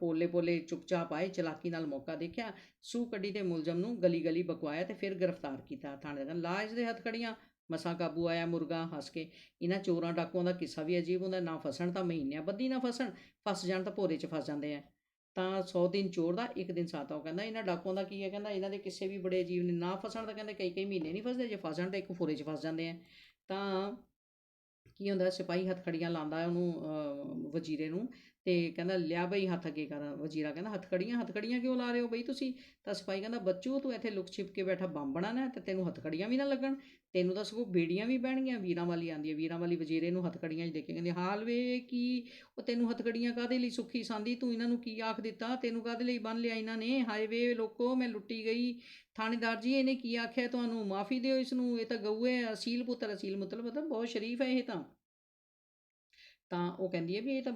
Speaker 2: ਪੋਲੇ ਪੋਲੇ ਚੁੱਪਚਾਪ ਆਏ, ਚਲਾਕੀ ਨਾਲ ਮੌਕਾ ਦੇਖਿਆ ਸੂ ਕੱਢੀ ਤੇ ਮੁਲਜ਼ਮ ਨੂੰ ਗਲੀ ਗਲੀ ਬਕਵਾਇਆ ਤੇ ਫਿਰ ਗ੍ਰਿਫਤਾਰ ਕੀਤਾ ਥਾਣੇਦਾਰ ਲਾਜ ਦੇ ਹੱਥਕੜੀਆਂ ਮਸਾਂ ਕਾਬੂ ਆਇਆ ਮੁਰਗਾ ਹੱਸ ਕੇ। ਇਹਨਾਂ ਚੋਰਾਂ ਡਾਕੂਆਂ ਦਾ ਕਿੱਸਾ ਵੀ ਅਜੀਬ ਹੁੰਦਾ, ਨਾ ਫਸਣ ਤਾਂ ਮਹੀਨਿਆਂ ਬੱਧੀ ਨਾ ਫਸਣ, ਫਸ ਜਾਣ ਤਾਂ ਭੋਰੇ 'ਚ ਫਸ ਜਾਂਦੇ ਆ। ਤਾਂ 100 ਦਿਨ ਚੋਰ ਦਾ ਇੱਕ ਦਿਨ ਸਾਤਾ ਉਹ ਕਹਿੰਦਾ, ਇਹਨਾਂ ਡਾਕੂਆਂ ਦਾ ਕੀ ਹੈ ਕਹਿੰਦਾ, ਇਹਨਾਂ ਦੇ ਕਿੱਸੇ ਵੀ ਬੜੇ ਅਜੀਬ ਨੇ। ਨਾ ਫਸਣ ਤਾਂ ਕਹਿੰਦੇ ਕਈ ਕਈ ਮਹੀਨੇ ਨਹੀਂ ਫਸਦੇ, ਜੇ ਫਸਣ ਤਾਂ ਇੱਕ ਫੋਰੇ 'ਚ ਫਸ ਜਾਂਦੇ ਆ। ਤਾਂ ਕੀ ਹੁੰਦਾ ਸਿਪਾਹੀ ਹੱਥਕੜੀਆਂ ਲਾਉਂਦਾ ਉਹਨੂੰ ਅਹ, ਵਜ਼ੀਰੇ ਨੂੰ। ਤੇ ਕਹਿੰਦਾ ਲਿਆ ਬਈ ਹੱਥ ਅੱਗੇ ਕਰ, ਵਜ਼ੀਰਾ ਕਹਿੰਦਾ ਹੱਥਕੜੀਆਂ ਹੱਥਕੜੀਆਂ ਕਿਉਂ ਲਾ ਰਹੇ ਹੋ ਬਈ ਤੁਸੀਂ? ਤਾਂ ਸਿਪਾਹੀ ਕਹਿੰਦਾ, ਬੱਚੂ, ਤੂੰ ਇੱਥੇ ਲੁਕ ਛਿਪ ਕੇ ਬੈਠਾ, ਬੰਬ ਬਣਾਣਾ ਤੇ ਤੈਨੂੰ ਹੱਥਕੜੀਆਂ ਵੀ ਨਾ ਲੱਗਣ। ਤੈਨੂੰ ਤਾਂ ਸਗੋਂ ਬੇੜੀਆਂ ਵੀ ਬਹਿਣਗੀਆਂ ਵੀਰਾਂ ਵਾਲੀ ਆਂਦੀ ਹੈ, ਵੀਰਾਂ ਵਾਲੀ ਵਜ਼ੀਰੇ ਨੂੰ ਹੱਥਕੜੀਆਂ 'ਚ ਦੇਖੇ ਕਹਿੰਦੇ, ਹਾਲ ਵੇ ਕੀ, ਉਹ ਤੈਨੂੰ ਹੱਥਕੜੀਆਂ ਕਾਦੇ ਲਈ ਸੁੱਖੀ ਸਾਂਦੀ? ਤੂੰ ਇਹਨਾਂ ਨੂੰ ਕੀ ਆਖ ਦਿੱਤਾ? ਤੈਨੂੰ ਕਾਦੇ ਲਈ ਬੰਨ ਲਿਆ ਇਹਨਾਂ ਨੇ? ਹਾਏ ਵੇ ਲੋਕੋ, ਮੈਂ ਲੁੱਟੀ ਗਈ। ਥਾਣੇਦਾਰ ਜੀ, ਇਹਨੇ ਕੀ ਆਖਿਆ? ਤੁਹਾਨੂੰ ਮਾਫੀ ਦਿਓ ਇਸ ਨੂੰ, ਇਹ ਤਾਂ ਗਊ ਹੈ, ਅਸੀਲ ਪੁੱਤਰ, ਅਸੀਲ ਮਤਲਬ ਮਤਲਬ ਬਹੁਤ ਸ਼ਰੀਫ ਹੈ ਇਹ ਤਾਂ। ਤਾਂ ਉਹ ਕਹਿੰਦੀ ਹੈ ਵੀ ਇਹ ਤਾਂ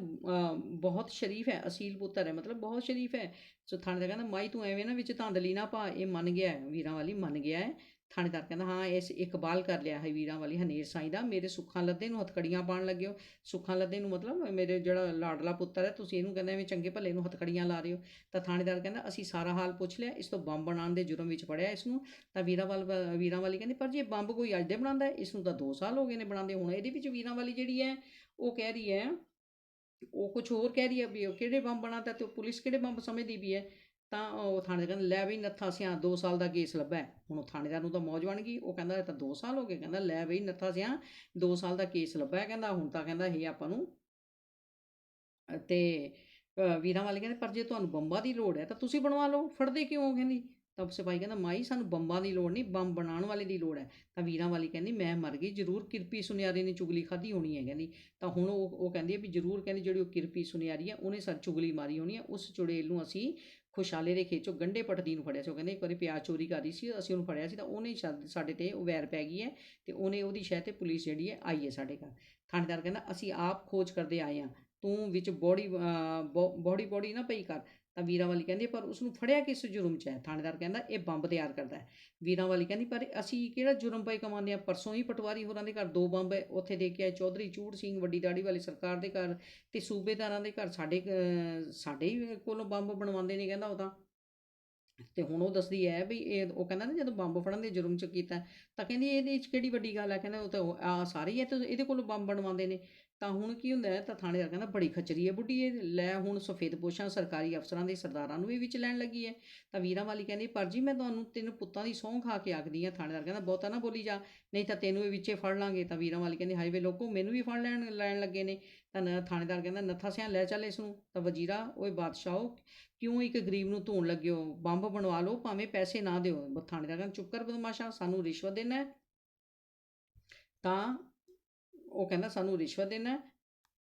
Speaker 2: ਬਹੁਤ ਸ਼ਰੀਫ ਹੈ, ਅਸੀਲ ਪੁੱਤਰ ਹੈ, ਮਤਲਬ ਬਹੁਤ ਸ਼ਰੀਫ ਹੈ। ਸੋ ਥਾਣੇਦਾਰ ਕਹਿੰਦਾ, ਮਾਈ ਤੂੰ ਐਵੇਂ ਨਾ ਵਿੱਚ ਧਾਂਦਲੀ ਨਾ ਪਾ ਇਹ ਮੰਨ ਗਿਆ ਹੈ, ਵੀਰਾਂ ਵਾਲੀ ਮੰਨ ਗਿਆ ਹੈ। ਥਾਣੇਦਾਰ ਕਹਿੰਦਾ, ਹਾਂ, ਇਸ ਇਕਬਾਲ ਕਰ ਲਿਆ ਹੈ ਵੀਰਾਂ ਵਾਲੀ, ਹਨੇਰ ਸਾਈਂ ਦਾ, ਮੇਰੇ ਸੁੱਖਾਂ ਲੱਦੇ ਨੂੰ ਹਥਕੜੀਆਂ ਪਾਣ ਲੱਗੇ ਹੋ ਸੁੱਖਾਂ ਲੱਦੇ ਨੂੰ ਮਤਲਬ ਮੇਰੇ ਜਿਹੜਾ ਲਾਡਲਾ ਪੁੱਤਰ ਹੈ, ਤੁਸੀਂ ਇਹਨੂੰ ਕਹਿੰਦੇ ਐਵੇਂ ਚੰਗੇ ਭਲੇ ਨੂੰ ਹੱਥਕੜੀਆਂ ਲਾ ਰਹੇ ਹੋ ਤਾਂ ਥਾਣੇਦਾਰ ਕਹਿੰਦਾ, ਅਸੀਂ ਸਾਰਾ ਹਾਲ ਪੁੱਛ ਲਿਆ, ਇਸ ਤੋਂ ਬੰਬ ਬਣਾਉਣ ਦੇ ਜੁਰਮ ਵਿੱਚ ਫੜਿਆ ਇਸ ਨੂੰ। ਤਾਂ ਵੀਰਾਂ ਵਾਲ, ਵੀਰਾਂ ਵਾਲੀ ਕਹਿੰਦੀ, ਪਰ ਜੇ ਬੰਬ ਕੋਈ ਅੱਜ ਦੇ ਬਣਾਉਂਦਾ ਇਸ ਨੂੰ ਤਾਂ 2 ਸਾਲ ਹੋ ਗਏ ਨੇ ਬਣਾਉਂਦੇ ਹੁਣ, ਇਹਦੇ ਵਿੱਚ ਵੀਰਾਂ ਵਾਲੀ ਜਿਹੜੀ ਹੈ ਉਹ ਕਹਿ ਰਹੀ ਹੈ ਉਹ ਕੁਝ ਹੋਰ ਕਹਿ ਰਹੀ ਹੈ ਵੀ ਉਹ ਕਿਹੜੇ ਬੰਬ ਬਣਾਤਾ ਤੇ ਉਹ ਪੁਲਿਸ ਕਿਹੜੇ ਬੰਬ ਸਮਝਦੀ ਵੀ ਹੈ ਤਾਂ ਉਹ ਥਾਣੇਦਾਰ ਕਹਿੰਦਾ ਲੈ ਬਈ ਨੱਥਾ ਸਿਆਂ 2 ਸਾਲ ਦਾ ਕੇਸ ਲੱਭਾ ਹੁਣ ਉਹ ਥਾਣੇਦਾਰ ਨੂੰ ਤਾਂ ਮੌਜ ਬਣ ਗਈ ਉਹ ਕਹਿੰਦਾ ਤਾਂ 2 ਸਾਲ ਹੋ ਗਏ ਕਹਿੰਦਾ ਲੈ ਬਈ ਨੱਥਾ ਸਿਆਂ 2 ਸਾਲ ਦਾ ਕੇਸ ਲੱਭਾ ਕਹਿੰਦਾ ਹੁਣ ਤਾਂ ਕਹਿੰਦਾ ਇਹ ਆਪਾਂ ਨੂੰ ਅ, ਤੇ ਵੀਰਾਂ ਵਾਲੇ ਕਹਿੰਦੇ ਪਰ ਜੇ ਤੁਹਾਨੂੰ ਬੰਬਾਂ ਦੀ ਲੋੜ ਹੈ ਤਾਂ ਤੁਸੀਂ ਬਣਵਾ ਲਓ ਫੜਦੇ ਕਿਉਂ ਕਹਿੰਦੀ? ਤਾਂ ਸਿਪਾਹੀ ਕਹਿੰਦਾ, ਮਾਈ, ਸਾਨੂੰ ਬੰਬਾਂ ਦੀ ਲੋੜ ਨਹੀਂ, ਬੰਬ ਬਣਾਉਣ ਵਾਲੇ ਦੀ ਲੋੜ ਹੈ। ਤਾਂ ਵੀਰਾਂ ਵਾਲੀ ਕਹਿੰਦੀ, ਮੈਂ ਮਰ ਗਈ, ਜ਼ਰੂਰ ਕਿਰਪੀ ਸੁਨਿਆਰੇ ਨੇ ਚੁਗਲੀ ਖਾਧੀ ਹੋਣੀ ਹੈ, ਕਹਿੰਦੀ। ਤਾਂ ਹੁਣ ਉਹ ਉਹ ਕਹਿੰਦੀ ਹੈ ਵੀ ਜ਼ਰੂਰ ਕਹਿੰਦੀ, ਜਿਹੜੀ ਉਹ ਕਿਰਪੀ ਸੁਨਿਆਰੀ ਹੈ, ਉਹਨੇ ਸਰ ਚੁਗਲੀ ਮਾਰੀ ਹੋਣੀ ਹੈ, ਉਸ ਚੁੜੇਲ ਨੂੰ ਅਸੀਂ ਖੁਸ਼ਾਲੇ ਦੇ ਖੇਚੋਂ ਗੰਢੇ ਪਟਦੀ ਨੂੰ ਫੜਿਆ ਸੀ। ਉਹ ਕਹਿੰਦੇ, ਇੱਕ ਵਾਰੀ ਪਿਆਜ਼ ਚੋਰੀ ਕਰ ਰਹੀ ਸੀ, ਅਸੀਂ ਉਹਨੂੰ ਫੜਿਆ ਸੀ, ਤਾਂ ਉਹਨੇ ਸਾਡੇ ਤੇ ਉਹ ਵੈਰ ਪੈ ਗਈ ਹੈ ਤੇ ਉਹਨੇ ਉਹਦੀ ਸ਼ਹਿ ਤੇ ਪੁਲਿਸ ਜਿਹੜੀ ਹੈ, ਆਈ ਹੈ ਸਾਡੇ ਘਰ। ਥਾਣੇਦਾਰ ਕਹਿੰਦਾ, ਅਸੀਂ ਆਪ ਖੋਜ ਕਰਦੇ ਆਏ ਹਾਂ, ਤੂੰ ਵਿੱਚ ਬੋੜੀ ਬੋੜੀ ਬੋੜੀ ਨਾ ਪਈ ਕਰ ਤਾਂ ਵੀਰਾਂ ਵਾਲੀ ਕਹਿੰਦੀ ਪਰ ਉਸ ਨੂੰ ਫੜਿਆ ਕਿਸ ਜੁਰਮ 'ਚ ਹੈ? ਥਾਣੇਦਾਰ ਕਹਿੰਦਾ, ਇਹ ਬੰਬ ਤਿਆਰ ਕਰਦਾ ਹੈ। ਵੀਰਾਂ ਵਾਲੀ ਕਹਿੰਦੀ, ਪਰ ਅਸੀਂ ਕਿਹੜਾ ਜੁਰਮ ਪਈ ਕਮਾਉਂਦੇ ਆ ਪਰਸੋਂ ਹੀ ਪਟਵਾਰੀ ਹੋਰਾਂ ਦੇ ਘਰ ਦੋ ਬੰਬ ਉੱਥੇ ਦੇ ਕੇ ਆਏ ਚੌਧਰੀ ਚੂੜ ਸਿੰਘ ਵੱਡੀ ਦਾੜੀ ਵਾਲੀ ਸਰਕਾਰ ਦੇ ਘਰ ਤੇ ਸੂਬੇਦਾਰਾਂ ਦੇ ਘਰ ਸਾਡੇ ਸਾਡੇ ਹੀ ਕੋਲੋਂ ਬੰਬ ਬਣਵਾਉਂਦੇ ਨੇ ਕਹਿੰਦਾ ਉਹ ਤਾਂ। ਤੇ ਹੁਣ ਉਹ ਦੱਸਦੀ ਹੈ ਵੀ ਇਹ ਉਹ ਕਹਿੰਦਾ ਨਾ, ਜਦੋਂ ਬੰਬ ਫੜਨ ਦੇ ਜੁਰਮ ਚ ਕੀਤਾ ਤਾਂ ਕਹਿੰਦੀ ਇਹਦੇ ਵਿੱਚ ਕਿਹੜੀ ਵੱਡੀ ਗੱਲ ਹੈ? ਕਹਿੰਦਾ ਉਹ ਤਾਂ ਆ ਸਾਰੇ ਹੀ ਹੈ ਤੇ ਇਹਦੇ ਕੋਲੋਂ ਬੰਬ ਬਣਵਾਉਂਦੇ ਨੇ। ਤਾਂ ਹੁਣ ਕੀ ਹੁੰਦਾ ਹੈ, ਤਾਂ ਥਾਣੇਦਾਰ ਕਹਿੰਦਾ ਬੜੀ ਖਚਰੀ ਹੈ ਬੁੱਢੀ ਇਹ। ਲੈ ਹੁਣ ਸਫੇਦ ਪੋਸ਼ਾਂ ਸਰਕਾਰੀ ਅਫਸਰਾਂ ਦੇ ਸਰਦਾਰਾਂ ਨੂੰ ਵੀ ਵਿੱਚ ਲੈਣ ਲੱਗੀ ਹੈ। ਤਾਂ ਵੀਰਾਂ ਵਾਲੀ ਕਹਿੰਦੀ, ਪਰ ਜੀ ਮੈਂ ਤੁਹਾਨੂੰ ਤਿੰਨ ਪੁੱਤਾਂ ਦੀ ਸਹੁੰ ਖਾ ਕੇ ਆਖਦੀ ਹਾਂ। ਥਾਣੇਦਾਰ ਕਹਿੰਦਾ, ਬਹੁਤਾ ਨਾ ਬੋਲੀ ਜਾ, ਨਹੀਂ ਤਾਂ ਤੈਨੂੰ ਇਹ ਵਿੱਚੇ ਫੜ ਲਾਂਗੇ। ਤਾਂ ਵੀਰਾਂ ਵਾਲੀ ਕਹਿੰਦੀ ਹਾਈਵੇ ਲੋਕੋ, ਮੈਨੂੰ ਵੀ ਫੜ ਲੈਣ ਲੈਣ ਲੱਗੇ ਨੇ। ਤਾਂ ਥਾਣੇਦਾਰ ਕਹਿੰਦਾ, ਨੱਥਾ ਸਿਆਂ ਲੈ ਚੱਲ ਇਸ ਨੂੰ। ਤਾਂ ਵਜ਼ੀਰਾ, ਓਏ ਬਾਦਸ਼ਾਹੋ, ਕਿਉਂ ਇੱਕ ਗਰੀਬ ਨੂੰ ਧੋਣ ਲੱਗੇ ਹੋ ਬੰਬ ਬਣਵਾ ਲਓ, ਭਾਵੇਂ ਪੈਸੇ ਨਾ ਦਿਓ। ਥਾਣੇਦਾਰ ਕਹਿੰਦਾ, ਚੁੱਪ ਕਰ ਬਦਮਾਸ਼ਾ, ਸਾਨੂੰ ਰਿਸ਼ਵਤ ਦੇਣਾ ਤਾਂ ਉਹ ਕਹਿੰਦਾ ਸਾਨੂੰ ਰਿਸ਼ਵਤ ਦੇਣਾ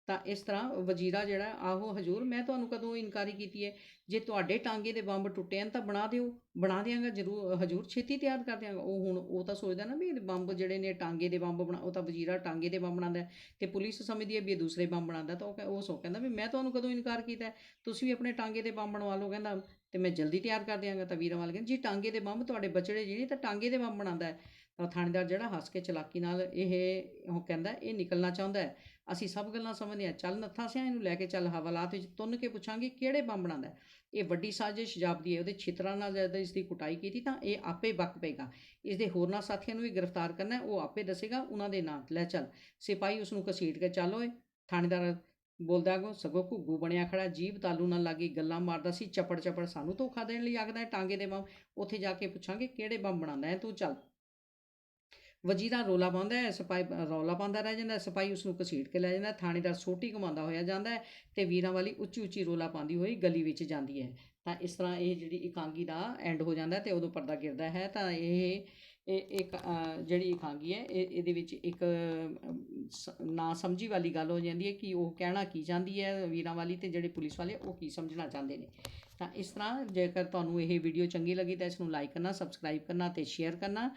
Speaker 2: ਤਾਂ ਇਸ ਤਰ੍ਹਾਂ ਵਜ਼ੀਰਾ ਜਿਹੜਾ, ਆਹੋ ਹਜੂਰ, ਮੈਂ ਤੁਹਾਨੂੰ ਕਦੋਂ ਇਨਕਾਰੀ ਕੀਤੀ ਹੈ? ਜੇ ਤੁਹਾਡੇ ਟਾਂਗੇ ਦੇ ਬੰਬ ਟੁੱਟੇ ਹਨ ਤਾਂ ਬਣਾ ਦਿਓ। ਬਣਾ ਦਿਆਂਗਾ, ਜ਼ਰੂਰ, ਹਜੂਰ ਛੇਤੀ ਤਿਆਰ ਕਰ ਦਿਆਂਗਾ। ਉਹ ਹੁਣ, ਉਹ ਤਾਂ ਸੋਚਦਾ ਨਾ ਵੀ ਇਹ ਬੰਬ ਜਿਹੜੇ ਨੇ ਟਾਂਗੇ ਦੇ ਬੰਬ ਬਣਾ, ਉਹ ਤਾਂ ਵਜ਼ੀਰਾ ਟਾਂਗੇ ਦੇ ਬੰਬ ਬਣਾਉਂਦਾ ਹੈ ਤੇ ਪੁਲਿਸ ਸਮਝਦੀ ਹੈ ਵੀ ਇਹ ਦੂਸਰੇ ਬੰਬ ਬਣਾਉਂਦਾ ਤਾਂ ਉਹ ਕਹਿ- ਉਹ ਸੋ ਕਹਿੰਦਾ ਵੀ ਮੈਂ ਤੁਹਾਨੂੰ ਕਦੋਂ ਇਨਕਾਰ ਕੀਤਾ ਤੁਸੀਂ ਵੀ ਆਪਣੇ ਟਾਂਗੇ ਦੇ ਬੰਬ ਬਣਵਾ ਲਓ, ਕਹਿੰਦਾ, ਤੇ ਮੈਂ ਜਲਦੀ ਤਿਆਰ ਕਰ ਦਿਆਂਗਾ। ਤਾਂ ਵੀਰਵਾਲ ਕਹਿੰਦਾ, ਜੀ ਟਾਂਗੇ ਦੇ ਬੰਬ ਤੁਹਾਡੇ ਬਚੜੇ ਜਿਹੜੇ ਤਾਂ ਟਾਂਗੇ ਦੇ ਬੰਬ ਬਣਾਉਂਦਾ ਹੈ। ਤਾਂ ਥਾਣੇਦਾਰ ਜਿਹੜਾ ਹੱਸ ਕੇ ਚਲਾਕੀ ਨਾਲ ਇਹ ਉਹ ਕਹਿੰਦਾ, ਇਹ ਨਿਕਲਣਾ ਚਾਹੁੰਦਾ ਹੈ। ਅਸੀਂ ਸਭ ਗੱਲਾਂ ਸਮਝਦੇ ਹਾਂ। ਚੱਲ ਨੱਥਾ ਸਿਆ, ਇਹਨੂੰ ਲੈ ਕੇ ਚੱਲ ਹਵਾਲਾਤ ਵਿੱਚ ਤੁੰਨ ਕੇ ਪੁੱਛਾਂਗੇ ਕਿਹੜੇ ਬੰਬ ਬਣਾਉਂਦਾ ਇਹ ਵੱਡੀ ਸਾਜ਼ਿਸ਼ ਜਾਪਦੀ ਹੈ। ਉਹਦੇ ਛਿੱਤਰਾਂ ਨਾਲ ਜਦ ਇਸ ਦੀ ਕੁਟਾਈ ਕੀਤੀ ਤਾਂ ਇਹ ਆਪੇ ਬੱਕ ਪਏਗਾ। ਇਸ ਦੇ ਹੋਰਨਾਂ ਸਾਥੀਆਂ ਨੂੰ ਵੀ ਗ੍ਰਿਫਤਾਰ ਕਰਨਾ ਉਹ ਆਪੇ ਦੱਸੇਗਾ, ਉਹਨਾਂ ਦੇ ਨਾਂ। ਲੈ ਚੱਲ। ਸਿਪਾਹੀ ਉਸ ਨੂੰ ਘਸੀਟ ਕੇ, ਚੱਲ ਓਏ। ਥਾਣੇਦਾਰ ਬੋਲਦਾ ਕੋ ਸਗੋਂ ਘੁੱਗੂ ਬਣਿਆ ਖੜਾ ਜੀਭ ਤਾਲੂ ਨਾਲ ਲੱਗੀ ਗੱਲਾਂ ਮਾਰਦਾ ਸੀ। ਚਪੜ ਚਪੜ ਸਾਨੂੰ ਧੋਖਾ ਦੇਣ ਲਈ ਆਖਦਾ ਟਾਂਗੇ ਦੇ ਬੰਬ। ਉੱਥੇ ਜਾ ਕੇ ਪੁੱਛਾਂਗੇ ਕਿਹੜੇ ਬੰਬ ਬਣਾਉਂਦਾ ਹੈ। ਤੂੰ ਚੱਲ। ਵਜ਼ੀਰਾ ਰੋਲਾ ਪਾਉਂਦਾ ਹੈ ਸਿਪਾਹੀ ਰੌਲਾ ਪਾਉਂਦਾ ਰਹਿ ਜਾਂਦਾ ਸਿਪਾਹੀ ਉਸ ਨੂੰ ਘਸੀਟ ਕੇ ਲੈ ਜਾਂਦਾ ਹੈ, ਥਾਣੇਦਾਰ ਸੋਟੀ ਘੁਮਾਉਂਦਾ ਹੋਇਆ ਜਾਂਦਾ ਹੈ ਤੇ ਵੀਰਾਂ ਵਾਲੀ ਉੱਚੀ ਉੱਚੀ ਰੋਲਾ ਪਾਉਂਦੀ ਹੋਈ ਗਲੀ ਵਿੱਚ ਜਾਂਦੀ ਹੈ। ਤਾਂ ਇਸ ਤਰ੍ਹਾਂ ਇਹ ਜਿਹੜੀ ਇਕਾਂਗੀ ਦਾ ਐਂਡ ਹੋ ਜਾਂਦਾ ਹੈ ਤੇ ਉਦੋਂ ਪਰਦਾ ਗਿਰਦਾ ਹੈ। ਤਾਂ ਇਹ ਇਹ ਇੱਕ ਜਿਹੜੀ ਇਕਾਂਗੀ ਹੈ ਇਹ ਇਹਦੇ ਵਿੱਚ ਇੱਕ ਸ- ਨਾ ਸਮਝੀ ਵਾਲੀ ਗੱਲ ਹੋ ਜਾਂਦੀ ਹੈ ਕਿ ਉਹ ਕਹਿਣਾ ਕੀ ਚਾਹੁੰਦੀ ਹੈ ਵੀਰਾਂ ਵਾਲੀ ਤੇ ਜਿਹੜੇ ਪੁਲਿਸ ਵਾਲੇ ਉਹ ਕੀ ਸਮਝਣਾ ਚਾਹੁੰਦੇ ਨੇ। ਤਾਂ ਇਸ ਤਰ੍ਹਾਂ ਜੇਕਰ ਤੁਹਾਨੂੰ ਇਹ ਵੀਡੀਓ ਚੰਗੀ ਲੱਗੀ ਤਾਂ ਇਸ ਨੂੰ ਲਾਈਕ ਕਰਨਾ ਸਬਸਕ੍ਰਾਈਬ ਕਰਨਾ ਤੇ ਸ਼ੇਅਰ ਕਰਨਾ।